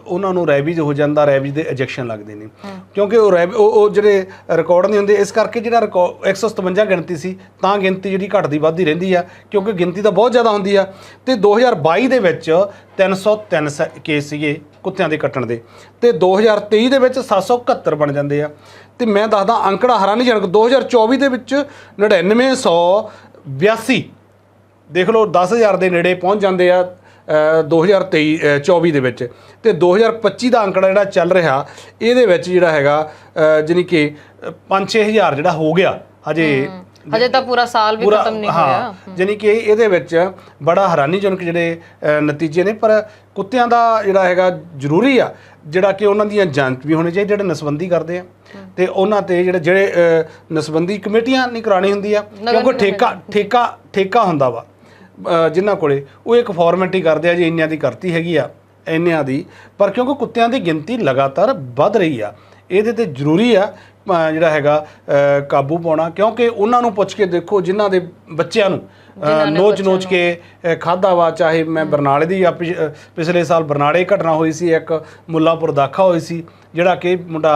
ਉਹਨਾਂ ਨੂੰ ਰੈਬੀਜ਼ ਹੋ ਜਾਂਦਾ ਰੈਬੀਜ਼ ਦੇ ਇੰਜੈਕਸ਼ਨ ਲੱਗਦੇ ਨੇ। ਕਿਉਂਕਿ ਉਹ ਰੈਬ ਉਹ ਜਿਹੜੇ ਰਿਕਾਰਡ ਨਹੀਂ ਹੁੰਦੇ ਇਸ ਕਰਕੇ ਜਿਹੜਾ ਰਿਕਾਰਡ 157 ਗਿਣਤੀ ਸੀ ਤਾਂ ਗਿਣਤੀ ਜਿਹੜੀ ਘਟਦੀ ਵੱਧਦੀ ਰਹਿੰਦੀ ਆ ਕਿਉਂਕਿ ਗਿਣਤੀ ਤਾਂ ਬਹੁਤ ਜ਼ਿਆਦਾ ਹੁੰਦੀ ਆ। ਤੇ 2022 ਦੇ ਵਿੱਚ 303 ਸ- ਕੇਸ ਸੀਗੇ ਕੁੱਤਿਆਂ ਦੇ ਕੱਟਣ ਦੇ। ਤੇ 2023 ਦੇ ਵਿੱਚ 771 ਬਣ ਜਾਂਦੇ ਆ। ਤੇ ਮੈਂ ਦੱਸਦਾ ਅੰਕੜਾ ਹੈਰਾਨੀਜਨਕ 2024 ਦੇ ਵਿੱਚ 9982 ਦੇਖ ਲਓ 10000 ਦੇ ਨੇੜੇ ਪਹੁੰਚ ਜਾਂਦੇ ਆ ਅ, 2023 ਅ, 24 ਦੇ ਵਿੱਚ। ਤੇ 2025 ਦਾ ਅੰਕੜਾ ਜਿਹੜਾ ਚੱਲ ਰਿਹਾ ਇਹਦੇ ਵਿੱਚ ਜਿਹੜਾ ਹੈਗਾ ਅ, ਜਾਣੀ ਕਿ 5-6000 ਜਿਹੜਾ ਹੋ ਗਿਆ ਹਜੇ ਹਜੇ ਤਾਂ ਪੂਰਾ ਸਾਲ ਵੀ ਖਤਮ ਨਹੀਂ ਹੋਇਆ। ਜਾਣੀ ਕਿ ਇਹਦੇ ਵਿੱਚ ਬੜਾ ਹੈਰਾਨੀਜਨਕ ਜਿਹੜੇ ਨਤੀਜੇ ਨੇ ਪਰ ਕੁੱਤਿਆਂ ਦਾ ਜਿਹੜਾ ਹੈਗਾ ਜ਼ਰੂਰੀ ਆ ਜਿਹੜਾ ਕਿ ਉਹਨਾਂ ਦੀਆਂ ਜਾਂਚ ਵੀ ਹੋਣੀ ਚਾਹੀਦੀ ਜਿਹੜੇ ਨਸਬੰਦੀ ਕਰਦੇ ਆ। ਤੇ ਉਹਨਾਂ ਤੇ ਜਿਹੜੇ ਜਿਹੜੇ ਨਸਬੰਦੀ ਕਮੇਟੀਆਂ ਨਹੀਂ ਕਰਾਣੀ ਹੁੰਦੀ ਆ ਕਿਉਂਕਿ ਠੇਕਾ ਠੇਕਾ ਠੇਕਾ ਹੁੰਦਾ ਵਾ। ਜਿਨ੍ਹਾਂ ਕੋਲੇ ਉਹ ਇੱਕ ਫਾਰਮੈਲਿਟੀ ਕਰਦੇ ਆ ਜੀ ਇੰਨਿਆਂ ਦੀ ਕਰਤੀ ਹੈਗੀ ਆ ਇੰਨਿਆਂ ਦੀ। ਪਰ ਕਿਉਂਕਿ ਕੁੱਤਿਆਂ ਦੀ ਗਿਣਤੀ ਲਗਾਤਾਰ ਵੱਧ ਰਹੀ ਆ ਇਹਦੇ ਤੇ ਜ਼ਰੂਰੀ ਆ ਜਿਹੜਾ ਹੈਗਾ ਕਾਬੂ ਪਾਉਣਾ। ਕਿਉਂਕਿ ਉਹਨਾਂ ਨੂੰ ਪੁੱਛ ਕੇ ਦੇਖੋ ਜਿਨ੍ਹਾਂ ਦੇ ਬੱਚਿਆਂ ਨੂੰ ਨੋਚ ਨੋਚ ਕੇ ਖਾਦਾ ਵਾ ਚਾਹੇ ਮੈਂ ਬਰਨਾਲੇ ਦੀ ਪਿਛਲੇ ਸਾਲ ਬਰਨਾਲੇ ਘਟਨਾ ਹੋਈ ਸੀ ਇੱਕ ਮੁੱਲਾਪੁਰ ਦਾਖਾ ਹੋਈ ਸੀ। ਜਿਹੜਾ ਕਿ ਮੁੰਡਾ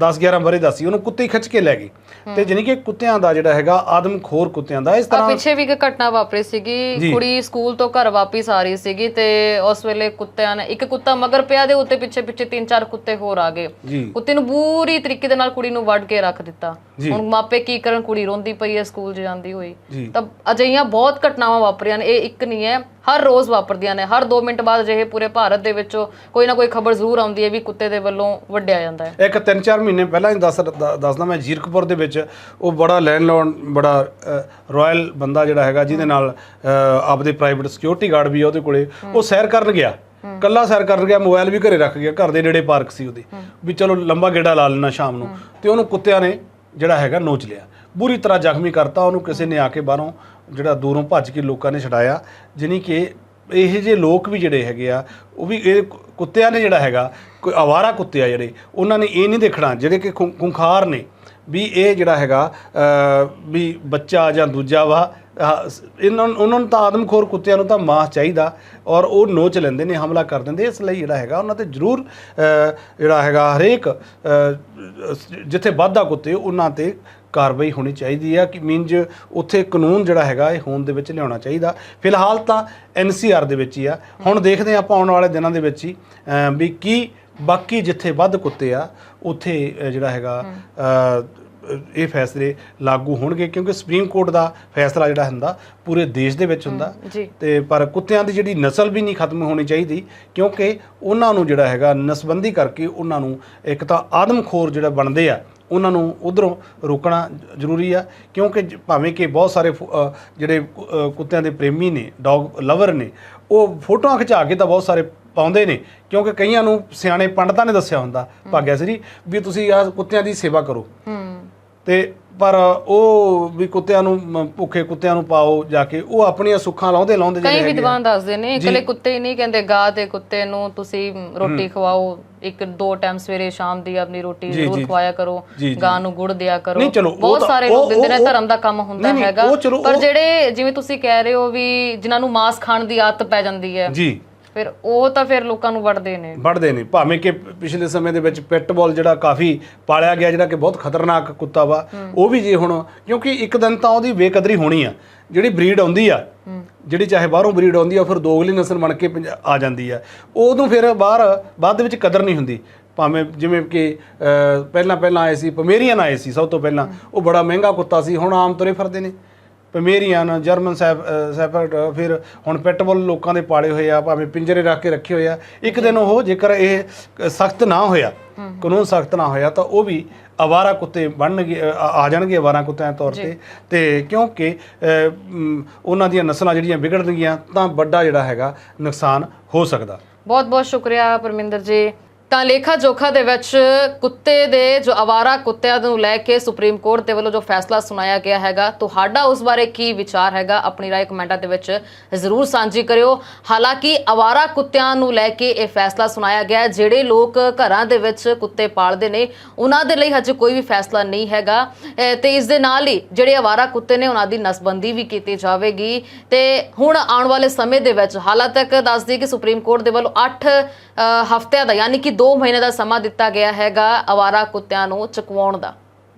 10 11 ਬਰੇ ਦਾ ਸੀ ਉਹਨੂੰ ਕੁੱਤੇ ਖਿੱਚ ਕੇ ਲੈ ਗਏ ਤੇ ਜਾਣੀ ਕਿ ਕੁੱਤਿਆਂ ਦਾ ਜਿਹੜਾ ਹੈਗਾ ਆਦਮਖੋਰ ਕੁੱਤਿਆਂ ਦਾ ਇਸ ਆ ਤਰ੍ਹਾਂ ਪਿੱਛੇ ਵੀ ਇੱਕ ਘਟਨਾ ਵਾਪਰੀ ਸੀਗੀ। ਕੁੜੀ ਸਕੂਲ ਤੋਂ ਘਰ ਵਾਪਿਸ ਆ ਰਹੀ ਸੀਗੀ ਤੇ ਉਸ ਵੇਲੇ ਕੁੱਤਿਆਂ ਨੇ ਇੱਕ ਕੁੱਤਾ ਮਗਰ ਪਿਆ ਦੇ ਉੱਤੇ ਪਿੱਛੇ ਪਿੱਛੇ ਤਿੰਨ ਚਾਰ ਕੁੱਤੇ ਹੋਰ ਆ ਗਏ। ਕੁੱਤੇ ਨੂੰ ਬੁਰੀ ਤਰੀਕੇ ਦੇ ਨਾਲ ਕੁੜੀ ਨੂੰ ਵੱਢ ਕੇ ਰੱਖ ਦਿੱਤਾ। ਹੁਣ ਮਾਪੇ ਕੀ ਕਰਨ? ਕੁੜੀ ਰੋਂਦੀ ਪਈ ਹੈ ਸਕੂਲ ਜਾਂਦੀ ਹੋਈ। ਤਾਂ ਅਜਿਹੀਆਂ ਬਹੁਤ ਘਟਨਾਵਾਂ ਵਾਪਰੀਆਂ ਨੇ। ਇਹ ਇੱਕ ਨਹੀਂ ਹੈ ਹਰ ਰੋਜ਼ ਵਾਪਰਦੀਆਂ ਨੇ। ਹਰ 2 ਮਿੰਟ ਬਾਅਦ ਅਜਿਹੇ ਪੂਰੇ ਭਾਰਤ ਦੇ ਵਿੱਚੋਂ ਕੋਈ ਨਾ ਕੋਈ ਖਬਰ ਜ਼ਰੂਰ ਆਉਂਦੀ ਹੈ ਵੀ ਕੁੱਤੇ ਦੇ ਵੱਲੋਂ ਵੱਡਿਆ ਜਾਂਦਾ ਹੈ। ਇੱਕ 3-4 ਮਹੀਨੇ ਪਹਿਲਾਂ ਹੀ ਦੱਸ ਦੱਸਦਾ ਮੈਂ, ਜੀਰਕਪੁਰ ਦੇ ਵਿੱਚ ਉਹ ਬੜਾ ਲੈਂਡਲੋਰਡ ਬੜਾ ਰਾਇਲ ਬੰਦਾ ਜਿਹੜਾ ਹੈਗਾ, ਜਿਹਦੇ ਨਾਲ ਆਪਦੇ ਪ੍ਰਾਈਵੇਟ ਸਿਕਿਉਰਿਟੀ ਗਾਰਡ ਵੀ ਆ ਉਹਦੇ ਕੋਲੇ, ਉਹ ਸੈਰ ਕਰਨ ਗਿਆ। ਕੱਲਾ ਸੈਰ ਕਰਨ ਗਿਆ, ਮੋਬਾਈਲ ਵੀ ਘਰੇ ਰੱਖ ਗਿਆ, ਘਰ ਦੇ ਨੇੜੇ ਪਾਰਕ ਸੀ ਉਹਦੇ। ਵੀ ਚਲੋ ਲੰਬਾ ਗੇੜਾ ਲਾ ਲੈਣਾ ਸ਼ਾਮ ਨੂੰ। ਤੇ ਉਹਨੂੰ ਕੁੱਤਿਆਂ ਨੇ ਜਿਹੜਾ ਹੈਗਾ ਨੋਚ ਲਿਆ। ਬੁਰੀ ਤਰ੍ਹਾਂ ਜ਼ਖਮੀ ਕਰਤਾ, ਉਹਨੂੰ ਕਿਸੇ ਨੇ ਆ ਕੇ ਬਾਹਰੋਂ ਜਿਹੜਾ ਦੂਰੋਂ ਭੱਜ ਕੇ ਲੋਕਾਂ ਨੇ ਛਡਾਇਆ, ਜਾਣੀ ਕਿ ਇਹ ਜੇ ਲੋਕ ਵੀ ਜਿਹੜੇ ਹੈਗੇ ਆ, ਉਹ ਵੀ ਇਹ ਕੁੱਤਿਆਂ ਨੇ ਜਿਹੜਾ ਹੈਗਾ, ਕੋਈ ਆਵਾਰਾ ਕੁੱਤੇ ਆ ਜਿਹੜੇ, ਉਹਨਾਂ ਨੇ ਇਹ ਨਹੀਂ ਦੇਖਣਾ, ਜਿਹੜੇ ਕਿ ਖੁੰ- ਖੁੰਖਾਰ ਨੇ, ਵੀ ਇਹ ਜਿਹੜਾ ਹੈਗਾ ਵੀ ਬੱਚਾ ਜਾਂ ਦੂਜਾ ਵਾ ਇਹਨਾਂ ਉਹਨਾਂ ਨੂੰ ਤਾਂ ਆਦਮਖੋਰ ਕੁੱਤਿਆਂ ਨੂੰ ਤਾਂ ਮਾਸ ਚਾਹੀਦਾ ਔਰ ਉਹ ਨੋਚ ਲੈਂਦੇ ਨੇ ਹਮਲਾ ਕਰ ਦਿੰਦੇ ਇਸ ਲਈ ਜਿਹੜਾ ਹੈਗਾ ਉਹਨਾਂ ਤੇ ਜ਼ਰੂਰ ਜਿਹੜਾ ਹੈਗਾ ਹਰੇਕ ਜਿੱਥੇ ਵਾਧਾ ਕੁੱਤੇ ਉਹਨਾਂ ਤੇ ਕਾਰਵਾਈ ਹੋਣੀ ਚਾਹੀਦੀ ਆ ਕਿ ਮੀਨਜ ਉੱਥੇ ਕਾਨੂੰਨ ਜਿਹੜਾ ਹੈਗਾ ਇਹ ਹੋਂਦ ਦੇ ਵਿੱਚ ਲਿਆਉਣਾ ਚਾਹੀਦਾ। ਫਿਲਹਾਲ ਤਾਂ ਐਨਸੀਆਰ ਦੇ ਵਿੱਚ ਹੀ ਆ। ਹੁਣ ਦੇਖਦੇ ਆਪਾਂ ਆਉਣ ਵਾਲੇ ਦਿਨਾਂ ਦੇ ਵਿੱਚ ਹੀ ਵੀ ਕੀ ਬਾਕੀ ਜਿੱਥੇ ਵੱਧ ਕੁੱਤੇ ਆ ਉੱਥੇ ਜਿਹੜਾ ਹੈਗਾ ਇਹ ਫੈਸਲੇ ਲਾਗੂ ਹੋਣਗੇ ਕਿਉਂਕਿ ਸੁਪਰੀਮ ਕੋਰਟ ਦਾ ਫੈਸਲਾ ਜਿਹੜਾ ਹੁੰਦਾ ਪੂਰੇ ਦੇਸ਼ ਦੇ ਵਿੱਚ ਹੁੰਦਾ। ਤੇ ਪਰ ਕੁੱਤਿਆਂ ਦੀ ਜਿਹੜੀ ਨਸਲ ਵੀ ਨਹੀਂ ਖਤਮ ਹੋਣੀ ਚਾਹੀਦੀ ਕਿਉਂਕਿ ਉਹਨਾਂ ਨੂੰ ਜਿਹੜਾ ਹੈਗਾ ਨਸਬੰਦੀ ਕਰਕੇ ਉਹਨਾਂ ਨੂੰ ਇੱਕ ਤਾਂ ਆਦਮਖੋਰ ਜਿਹੜਾ ਬਣਦੇ ਆ ਉਹਨਾਂ ਨੂੰ ਉਧਰੋਂ ਰੋਕਣਾ ਜ਼ਰੂਰੀ ਆ ਕਿਉਂਕਿ ਭਾਵੇਂ ਕਿ ਬਹੁਤ ਸਾਰੇ ਜਿਹੜੇ ਕੁੱਤਿਆਂ ਦੇ ਪ੍ਰੇਮੀ ਨੇ ਡੌਗ ਲਵਰ ਨੇ ਉਹ ਫੋਟੋਆਂ ਖਿਚਾ ਕੇ ਤਾਂ ਬਹੁਤ ਸਾਰੇ ਪਾਉਂਦੇ ਨੇ ਕਿਉਂਕਿ ਕਈਆਂ ਨੂੰ ਸਿਆਣੇ ਪੰਡਤਾਂ ਨੇ ਦੱਸਿਆ ਹੁੰਦਾ ਭਾਗਿਆ ਸ੍ਰੀ ਵੀ ਤੁਸੀਂ ਆ ਕੁੱਤਿਆਂ ਦੀ ਸੇਵਾ ਕਰੋ। ਹੂੰ ਤੇ ਪਰ ਉਹ ਵੀ ਕੁੱਤਿਆਂ ਨੂੰ ਮ, ਭੁੱਖੇ ਕੁੱਤਿਆਂ ਨੂੰ ਪਾਓ ਜਾ ਕੇ ਉਹ ਆਪਣੀਆਂ ਸੁੱਖਾਂ ਲਾਉਂਦੇ ਲਾਉਂਦੇ ਕਈ ਜਿਹੜੇ ਹੈਗੇ ਆ। ਵਿਦਵਾਨ ਦੱਸਦੇ ਨੇ ਇਕੱਲੇ ਕੁੱਤੇ ਹੀ ਨਹੀਂ ਕਹਿੰਦੇ ਗਾਂ ਦੇ ਕੁੱਤੇ ਨੂੰ ਤੁਸੀਂ ਰੋਟੀ ਖਵਾਓ ਇੱਕ ਦੋ ਟਾਈਮ ਸਵੇਰੇ ਸ਼ਾਮ ਦੀ ਆਪਣੀ ਰੋਟੀ ਜੀ, ਜ਼ਰੂਰ ਜੀ। ਖਵਾਇਆ ਕਰੋ ਜੀ, ਜੀ। ਗਾਂ ਨੂੰ ਗੁੜ ਦਿਆ ਕਰੋ ਨਹੀਂ, ਚਲੋ, ਉਹ ਬਹੁਤ ਤਾਂ- ਸਾਰੇ ਉਹ- ਲੋਕ ਦਿੰਦੇ ਨੇ ਉਹ- ਧਰਮ ਦਾ ਕੰਮ ਹੁੰਦਾ ਨਹੀਂ, ਨਹੀਂ, ਹੈਗਾ ਉਹ ਚਲੋ, ਪਰ ਉਹ- ਜਿਹੜੇ ਜਿਵੇਂ ਤੁਸੀਂ ਕਹਿ ਰਹੇ ਹੋ ਵੀ ਜਿਨ੍ਹਾਂ ਨੂੰ ਮਾंस ਖਾਣ ਦੀ ਆਦਤ ਪੈ ਜਾਂਦੀ ਹੈ ਜੀ ਫਿਰ ਉਹ ਤਾਂ ਫਿਰ ਲੋਕਾਂ ਨੂੰ ਵੜਦੇ ਨੇ। ਵੱਢਦੇ ਨੇ। ਭਾਵੇਂ ਕਿ ਪਿਛਲੇ ਸਮੇਂ ਦੇ ਵਿੱਚ ਪਿਟਬੁਲ ਜਿਹੜਾ ਕਾਫੀ ਪਾਲਿਆ ਗਿਆ ਜਿਹੜਾ ਕਿ ਬਹੁਤ ਖਤਰਨਾਕ ਕੁੱਤਾ ਵਾ ਉਹ ਵੀ ਜੇ ਹੁਣ ਕਿਉਂਕਿ ਇੱਕ ਦਿਨ ਤਾਂ ਉਹਦੀ ਬੇਕਦਰੀ ਹੋਣੀ ਆ। ਜਿਹੜੀ ਬਰੀਡ ਆਉਂਦੀ ਆ ਜਿਹੜੀ ਚਾਹੇ ਬਾਹਰੋਂ ਬਰੀਡ ਆਉਂਦੀ ਆ ਫਿਰ ਦੋਗਲੀ ਨਸਲ ਬਣ ਕੇ ਆ ਜਾਂਦੀ ਆ। ਉਦੋਂ ਫਿਰ ਬਾਹਰ ਬਾਅਦ ਦੇ ਵਿੱਚ ਕਦਰ ਨਹੀਂ ਹੁੰਦੀ। ਭਾਵੇਂ ਜਿਵੇਂ ਕਿ ਅਹ, ਪਹਿਲਾਂ ਪਹਿਲਾਂ ਆਏ ਸੀ ਪਮੇਰੀਅਨ ਆਏ ਸੀ ਸਭ ਤੋਂ ਪਹਿਲਾਂ। ਉਹ ਬੜਾ ਮਹਿੰਗਾ ਕੁੱਤਾ ਸੀ ਹੁਣ ਆਮ ਤੁਰੇ ਫਿਰਦੇ ਨੇ। ਪਮੇਰੀਅਨ ਜਰਮਨ ਸੈਫ ਸੈਫਰਡ ਫਿਰ ਹੁਣ ਪਿਟਬੁਲ ਲੋਕਾਂ ਦੇ ਪਾਲੇ ਹੋਏ ਆ ਭਾਵੇਂ ਪਿੰਜਰੇ ਰੱਖ ਕੇ ਰੱਖੇ ਹੋਏ ਆ ਇੱਕ ਦਿਨ ਉਹ ਜੇਕਰ ਇਹ ਸਖਤ ਨਾ ਹੋਇਆ ਕਾਨੂੰਨ ਸਖਤ ਨਾ ਹੋਇਆ ਤਾਂ ਉਹ ਵੀ ਆਵਾਰਾ ਕੁੱਤੇ ਬਣਨਗੇ ਆ ਜਾਣਗੇ ਆਵਾਰਾ ਕੁੱਤਿਆਂ ਤੌਰ ਤੇ। ਤੇ ਕਿਉਂਕਿ ਉਹਨਾਂ ਦੀਆਂ ਨਸਲਾਂ ਜਿਹੜੀਆਂ ਵਿਗੜਨਗੀਆਂ ਤਾਂ ਵੱਡਾ ਜਿਹੜਾ ਹੈਗਾ ਨੁਕਸਾਨ ਹੋ ਸਕਦਾ। ਬਹੁਤ ਬਹੁਤ ਸ਼ੁਕਰੀਆ ਪਰਮਿੰਦਰ ਜੀ। ਤਾਂ ਲੇਖਾ ਜੋਖਾ ਦੇ ਵਿੱਚ ਕੁੱਤੇ ਦੇ ਜੋ ਆਵਾਰਾ ਕੁੱਤਿਆਂ ਨੂੰ ਲੈ ਕੇ ਸੁਪਰੀਮ ਕੋਰਟ ਦੇ ਵੱਲੋਂ ਜੋ ਫੈਸਲਾ ਸੁਣਾਇਆ ਗਿਆ ਹੈਗਾ, ਤੁਹਾਡਾ ਉਸ ਬਾਰੇ ਕੀ ਵਿਚਾਰ ਹੈਗਾ? ਆਪਣੀ ਰਾਏ ਕਮੈਂਟਾਂ ਦੇ ਵਿੱਚ ਜ਼ਰੂਰ ਸਾਂਝੀ ਕਰਿਓ। ਹਾਲਾਂਕਿ ਆਵਾਰਾ ਕੁੱਤਿਆਂ ਨੂੰ ਲੈ ਕੇ ਇਹ ਫੈਸਲਾ ਸੁਣਾਇਆ ਗਿਆ ਜਿਹੜੇ ਲੋਕ ਘਰਾਂ ਦੇ ਵਿੱਚ ਕੁੱਤੇ ਪਾਲਦੇ ਨੇ, ਉਹਨਾਂ ਦੇ ਲਈ ਹਜੇ ਕੋਈ ਵੀ ਫੈਸਲਾ ਨਹੀਂ ਹੈਗਾ। ਅਹ ਤੇ ਇਸ ਦੇ ਨਾਲ ਹੀ ਜਿਹੜੇ ਆਵਾਰਾ ਕੁੱਤੇ ਨੇ, ਉਹਨਾਂ ਦੀ ਨਸਬੰਦੀ ਵੀ ਕੀਤੀ ਜਾਵੇਗੀ। ਤੇ ਹੁਣ ਆਉਣ ਵਾਲੇ ਸਮੇਂ ਦੇ ਵਿੱਚ ਹਾਲਾਂ ਤੱਕ ਦੱਸਦੀ ਕਿ ਸੁਪਰੀਮ ਕੋਰਟ ਦੇ ਵੱਲੋਂ 8 ਹਫ਼ਤਿਆਂ ਦਾ, ਯਾਨੀ ਕਿ 2 ਮਹੀਨੇ ਦਾ ਸਮਾਂ ਦਿੱਤਾ ਗਿਆ ਹੈਗਾ ਆਵਾਰਾ ਕੁੱਤਿਆਂ ਨੂੰ ਚੁਕਵਾਉਣ ਦਾ।